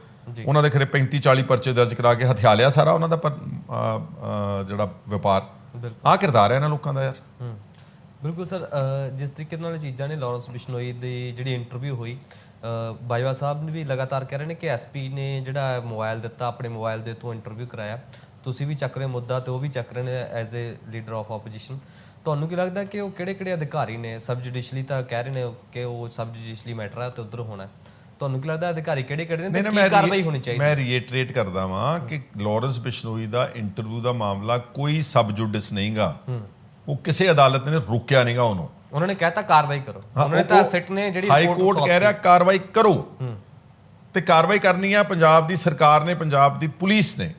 ਉਹਨਾਂ ਦੇ ਖਰੇ 35 40 ਪਰਚੇ ਦਰਜ ਕਰਾ ਕੇ ਹਥਿਆ ਲਿਆ ਸਾਰਾ ਉਹਨਾਂ ਦਾ ਜਿਹੜਾ ਵਪਾਰ। ਆਹ ਕਿਰਦਾਰ ਹੈ ਇਹਨਾਂ ਲੋਕਾਂ ਦਾ ਯਾਰ। ਬਿਲਕੁਲ ਸਰ ਜਿਸ ਤਰੀਕੇ ਨਾਲ ਚੀਜ਼ਾਂ ਨੇ ਲਾਰੈਂਸ ਬਿਸ਼ਨੋਈ ਦੀ ਜਿਹੜੀ ਇੰਟਰਵਿਊ ਹੋਈ ਬਾਜਵਾ ਸਾਹਿਬ ਨੇ ਵੀ ਲਗਾਤਾਰ ਕਹਿ ਰਹੇ ਨੇ ਕਿ ਐਸਪੀ ਨੇ ਜਿਹੜਾ ਮੋਬਾਈਲ ਦਿੱਤਾ ਆਪਣੇ ਮੋਬਾਈਲ ਦੇ ਤੋਂ ਇੰਟਰਵਿਊ ਕਰਾਇਆ। ਤੁਸੀਂ ਵੀ ਚੱਕ ਰਹੇ ਮੁੱਦਾ ਤੇ ਉਹ ਵੀ ਚੱਕ ਰਹੇ ਨੇ as a leader of opposition ਤੁਹਾਨੂੰ ਕੀ ਲੱਗਦਾ ਕਿ ਉਹ ਕਿਹੜੇ ਕਿਹੜੇ ਅਧਿਕਾਰੀ ਨੇ? ਸਬ ਜੁਡੀਸ਼ਲੀ ਤਾਂ ਕਹਿ ਰਹੇ ਨੇ ਕਿ ਉਹ ਸਬ ਜੁਡੀਸ਼ਲੀ ਮੈਟਰ ਹੈ ਤੇ ਉਧਰ ਹੋਣਾ ਹੈ। ਤੁਹਾਨੂੰ ਕੀ ਲੱਗਦਾ ਅਧਿਕਾਰੀ ਕਿਹੜੇ ਕਿਹੜੇ ਨੇ ਤੇ ਕੀ ਕਾਰਵਾਈ ਹੋਣੀ ਚਾਹੀਦੀ? ਮੈਂ ਰੀਇਟਰੇਟ ਕਰਦਾ ਵਾਂ ਕਿ ਲਾਰੈਂਸ ਬਿਸ਼ਨੋਈ ਦਾ ਇੰਟਰਵਿਊ ਦਾ ਮਾਮਲਾ ਕੋਈ ਸਬ ਜੁਡਿਸ ਨਹੀਂਗਾ। ਉਹ ਕਿਸੇ ਅਦਾਲਤ ਨੇ ਰੋਕਿਆ ਨਹੀਂਗਾ ਉਹਨੂੰ। ਉਹਨਾਂ ਨੇ ਕਹਿਤਾ ਕਾਰਵਾਈ ਕਰੋ। ਹਾਂ, ਉਹਨਾਂ ਨੇ ਤਾਂ ਸਿੱਟ ਨੇ ਜਿਹੜੀ ਹਾਈ ਕੋਰਟ ਕਹਿ ਰਿਹਾ ਕਾਰਵਾਈ ਕਰੋ। ਤੇ ਕਾਰਵਾਈ ਕਰਨੀ ਆ ਪੰਜਾਬ ਦੀ ਸਰਕਾਰ ਨੇ ਪੰਜਾਬ ਦੀ ਪੁਲਿਸ ਨੇ।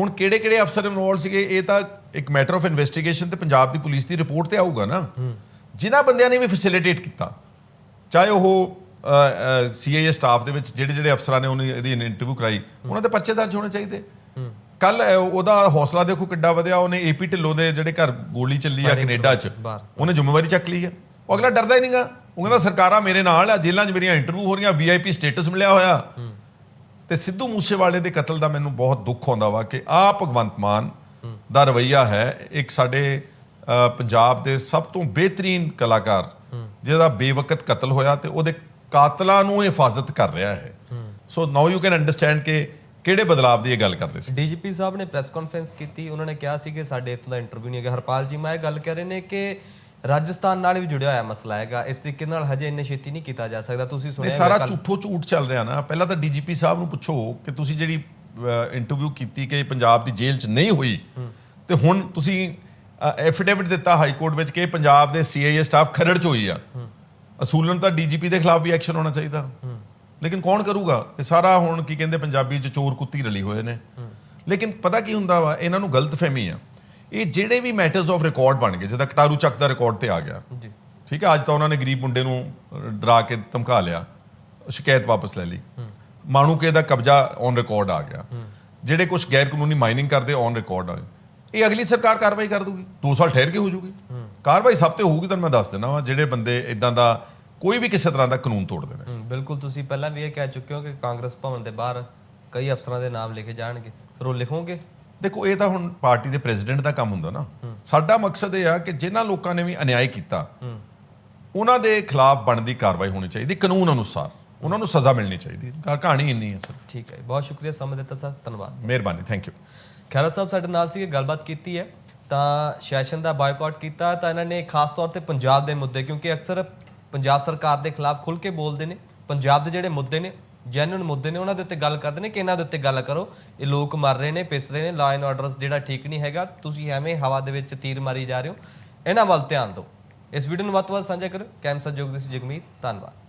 ਹੁਣ ਕਿਹੜੇ ਕਿਹੜੇ ਅਫਸਰ ਇਨਵੋਲਡ ਸੀਗੇ ਇਹ ਤਾਂ ਇੱਕ ਮੈਟਰ ਆਫ ਇਨਵੈਸਟੀਗੇਸ਼ਨ ਤੇ ਪੰਜਾਬ ਦੀ ਪੁਲਿਸ ਦੀ ਰਿਪੋਰਟ ਤੇ ਆਊਗਾ ਨਾ। ਜਿਨ੍ਹਾਂ ਬੰਦਿਆਂ ਨੇ ਵੀ ਫੈਸਿਲਿਟੇਟ ਕੀਤਾ ਚਾਹੇ ਉਹ ਸੀਆਈਏ ਸਟਾਫ ਦੇ ਵਿੱਚ ਜਿਹੜੇ ਜਿਹੜੇ ਅਫਸਰਾਂ ਨੇ ਉਹਨੇ ਇਹਦੀ ਇੰਟਰਵਿਊ ਕਰਾਈ ਉਹਨਾਂ ਦੇ ਪਰਚੇ ਦਰਜ ਹੋਣੇ ਚਾਹੀਦੇ। ਕੱਲ ਉਹਦਾ ਹੌਸਲਾ ਦੇਖੋ ਕਿੱਡਾ ਵਧਿਆ ਉਹਨੇ ਏਪੀ ਢਿੱਲੋਂ ਦੇ ਜਿਹੜੇ ਘਰ ਗੋਲੀ ਚੱਲੀ ਆ ਕੈਨੇਡਾ 'ਚ। ਉਹਨੇ ਜ਼ਿੰਮੇਵਾਰੀ ਚੱਕ ਲਈ ਹੈ ਉਹ ਅਗਲਾ ਡਰਦਾ ਹੀ ਨਹੀਂਗਾ ਉਹ ਕਹਿੰਦਾ ਸਰਕਾਰਾਂ ਮੇਰੇ ਨਾਲ ਆ ਜੇਲ੍ਹਾਂ 'ਚ ਮੇਰੀਆਂ ਇੰਟਰਵਿਊ ਹੋ ਰਹੀਆਂ ਵੀਆਈਪੀ ਸਟੇਟਸ ਮਿਲਿਆ ਹੋਇਆ। ਤੇ ਸਿੱਧੂ ਮੂਸੇਵਾਲੇ ਦੇ ਕਤਲ ਦਾ ਮੈਨੂੰ ਬਹੁਤ ਦੁੱਖ ਆਉਂਦਾ ਵਾ ਕਿ ਆ ਭਗਵੰਤ ਮਾਨ ਦਾ ਰਵਈਆ ਹੈ, ਇੱਕ ਸਾਡੇ ਪੰਜਾਬ ਦੇ ਸਭ ਤੋਂ ਬਿਹਤਰੀਨ ਕਲਾਕਾਰ, ਜਿਹਦਾ ਬੇਵਕਤ ਕਤਲ ਹੋਇਆ ਤੇ ਉਹਦੇ ਕਾਤਲਾਂ ਨੂੰ ਹਿਫਾਜ਼ਤ ਕਰ ਰਿਹਾ ਹੈ। So now you can understand ਕਿ ਕਿਹੜੇ ਬਦਲਾਵ ਦੀ ਇਹ ਗੱਲ ਕਰਦੇ ਸੀ। ਡੀਜੀਪੀ ਸਾਹਿਬ ਨੇ ਪ੍ਰੈਸ ਕਾਨਫਰੰਸ ਕੀਤੀ, ਉਹਨਾਂ ਨੇ ਕਿਹਾ ਸੀ ਕਿ ਸਾਡੇ ਇੱਥੋਂ ਦਾ ਇੰਟਰਵਿਊ ਨਹੀਂ ਹੈਗਾ। ਹਰਪਾਲ ਜੀ, ਮੈਂ ਇਹ ਗੱਲ ਕਹਿ ਰਹੇ ਨੇ ਕਿ ਰਾਜਸਥਾਨ ਨਾਲ ਵੀ ਜੁੜਿਆ ਹੋਇਆ ਮਸਲਾ ਹੈਗਾ। ਇਸ ਤਰੀਕੇ ਨਾਲ ਹਜੇ ਇੰਨੇ ਛੇਤੀ ਨਹੀਂ ਕੀਤਾ ਜਾ ਸਕਦਾ। ਤੁਸੀਂ ਇਹ ਸੁਣਿਆ ਸਾਰਾ ਝੂਠੋ ਝੂਠ ਚੱਲ ਰਿਹਾ ਨਾ। ਪਹਿਲਾਂ ਤਾਂ ਡੀਜੀਪੀ ਸਾਹਿਬ ਨੂੰ ਪੁੱਛੋ ਕਿ ਤੁਸੀਂ ਜਿਹੜੀ ਇੰਟਰਵਿਊ ਕੀਤੀ ਕਿ ਇਹ ਪੰਜਾਬ ਦੀ ਜੇਲ੍ਹ 'ਚ ਨਹੀਂ ਹੋਈ ਤੇ ਹੁਣ ਤੁਸੀਂ ਐਫੀਡੇਵਿਟ ਦਿੱਤਾ ਹਾਈ ਕੋਰਟ ਵਿੱਚ ਕਿ ਇਹ ਪੰਜਾਬ ਦੇ ਸੀਆਈਏ ਸਟਾਫ ਖਰੜ 'ਚ ਹੋਈ ਆ। ਅਸੂਲਨ ਤਾਂ ਡੀਜੀਪੀ ਦੇ ਖਿਲਾਫ ਵੀ ਐਕਸ਼ਨ ਹੋਣਾ ਚਾਹੀਦਾ। ਲੇਕਿਨ ਕੌਣ ਕਰੂਗਾ? ਇਹ ਸਾਰਾ ਹੁਣ ਕੀ ਕਹਿੰਦੇ ਪੰਜਾਬੀ 'ਚ ਚੋਰ ਕੁੱਤੀ ਰਲੀ ਹੋਏ ਨੇ। ਲੇਕਿਨ ਪਤਾ ਕੀ ਹੁੰਦਾ ਵਾ ਇਹਨਾਂ ਨੂੰ ਗਲਤਫਹਿਮੀ ਆ। ਇਹ ਜਿਹੜੇ ਵੀ ਮੈਟਰਸ ਆਫ ਰਿਕਾਰਡ ਬਣ ਗਏ ਜਿੱਦਾਂ ਕਟਾਰੂ ਚੱਕ ਦਾ ਰਿਕਾਰਡ ਤੇ ਆ ਗਿਆ। ਜੀ। ਠੀਕ ਹੈ ਅੱਜ ਤਾਂ ਉਹਨਾਂ ਨੇ ਗਰੀਬ ਮੁੰਡੇ ਨੂੰ ਡਰਾ ਕੇ ਧਮਕਾ ਲਿਆ ਸ਼ਿਕਾਇਤ ਵਾਪਸ ਲੈ ਲਈ। ਮਾਣੂਕੇ ਦਾ ਕਬਜ਼ਾ ਔਨ ਰਿਕਾਰਡ ਆ ਗਿਆ। ਜਿਹੜੇ ਕੁਝ ਗੈਰ ਕਾਨੂੰਨੀ ਮਾਈਨਿੰਗ ਕਰਦੇ ਔਨ ਰਿਕਾਰਡ ਆ। ਇਹ ਅਗਲੀ ਸਰਕਾਰ ਕਾਰਵਾਈ ਕਰ ਦੂਗੀ। 2 ਸਾਲ ਠਹਿਰ ਕੇ ਹੋ ਜੂਗੀ। ਕਾਰਵਾਈ ਸਭ ਤੇ ਹੋਊਗੀ ਤਾਂ ਮੈਂ ਦੱਸ ਦਿੰਦਾ ਵਾ ਜਿਹੜੇ ਬੰਦੇ ਇਦਾਂ ਦਾ ਕੋਈ ਵੀ ਕਿਸੇ ਤਰ੍ਹਾਂ ਦਾ ਕਾਨੂੰਨ ਤੋੜਦੇ ਨੇ। ਬਿਲਕੁਲ ਤੁਸੀਂ ਪਹਿਲਾਂ ਵੀ ਇਹ ਕਹਿ ਚੁੱਕੇ ਹੋ ਕਿ ਕਾਂਗਰਸ ਭਵਨ ਦੇ ਬਾਹਰ ਕਈ ਅਫਸਰਾਂ ਦੇ ਨਾਮ ਲਿਖੇ ਜਾਣਗੇ। ਫਿਰ ਉਹ ਲਿਖੋਗੇ? ਦੇਖੋ ਇਹ ਤਾਂ ਹੁਣ ਪਾਰਟੀ ਦੇ ਪ੍ਰੈਜ਼ੀਡੈਂਟ ਦਾ ਕੰਮ ਹੁੰਦਾ ਨਾ। ਸਾਡਾ ਮਕਸਦ ਇਹ ਆ ਕਿ ਜਿਨ੍ਹਾਂ ਲੋਕਾਂ ਨੇ ਵੀ ਅਨਿਆਏ ਕੀਤਾ ਉਹਨਾਂ ਦੇ ਖਿਲਾਫ ਬਣਦੀ ਕਾਰਵਾਈ ਹੋਣੀ ਚਾਹੀਦੀ ਕਾਨੂੰਨ ਅਨੁਸਾਰ। ਉਹਨਾਂ ਨੂੰ ਸਜ਼ਾ ਮਿਲਣੀ ਚਾਹੀਦੀ। ਕਹਾਣੀ ਇੰਨੀ ਹੈ ਸਰ। ਠੀਕ ਹੈ। ਬਹੁਤ ਸ਼ੁਕਰੀਆ ਸਮਾਂ ਦਿੱਤਾ ਸਰ। ਧੰਨਵਾਦ। ਮਿਹਰਬਾਨੀ ਥੈਂਕ ਯੂ ਖੈਰਾ ਸਾਹਿਬ ਸਾਡੇ ਨਾਲ ਸੀਗੇ ਗੱਲਬਾਤ ਕੀਤੀ ਹੈ। ਤਾਂ ਸੈਸ਼ਨ ਦਾ ਬਾਈਕਾਟ ਕੀਤਾ ਤਾਂ ਇਹਨਾਂ ਨੇ ਖਾਸ ਤੌਰ ਤੇ ਪੰਜਾਬ ਦੇ ਮੁੱਦੇ ਕਿਉਂਕਿ ਅਕਸਰ ਪੰਜਾਬ ਸਰਕਾਰ ਦੇ ਖਿਲਾਫ ਖੁੱਲ ਕੇ ਬੋਲਦੇ ਨੇ। ਪੰਜਾਬ ਦੇ ਜਿਹੜੇ ਮੁੱਦੇ ਨੇ ਜੈਨੂਨ ਮੁੱਦੇ ਨੇ, ਉਹਨਾਂ ਦੇ ਉੱਤੇ ਗੱਲ ਕਰਦੇ ਨੇ ਕਿ ਇਹਨਾਂ ਦੇ ਉੱਤੇ ਗੱਲ ਕਰੋ। ਇਹ ਲੋਕ ਮਰ ਰਹੇ ਨੇ, ਪਿਸ ਰਹੇ ਨੇ ਲਾ ਐਂਡ ਆਰਡਰਸ ਜਿਹੜਾ ਠੀਕ ਨਹੀਂ ਹੈਗਾ, ਤੁਸੀਂ ਐਵੇਂ ਹਵਾ ਦੇ ਵਿੱਚ ਤੀਰ ਮਾਰੀ ਜਾ ਰਹੇ ਹੋ। ਇਹਨਾਂ ਵੱਲ ਧਿਆਨ ਦਿਓ। ਇਸ ਵੀਡੀਓ ਨੂੰ ਵੱਧ ਤੋਂ ਵੱਧ ਸਾਂਝਾ ਕਰੋ ਕੈਮ ਸਹਿਯੋਗ ਦੇ ਸੀ ਜਗਮੀਤ। ਧੰਨਵਾਦ।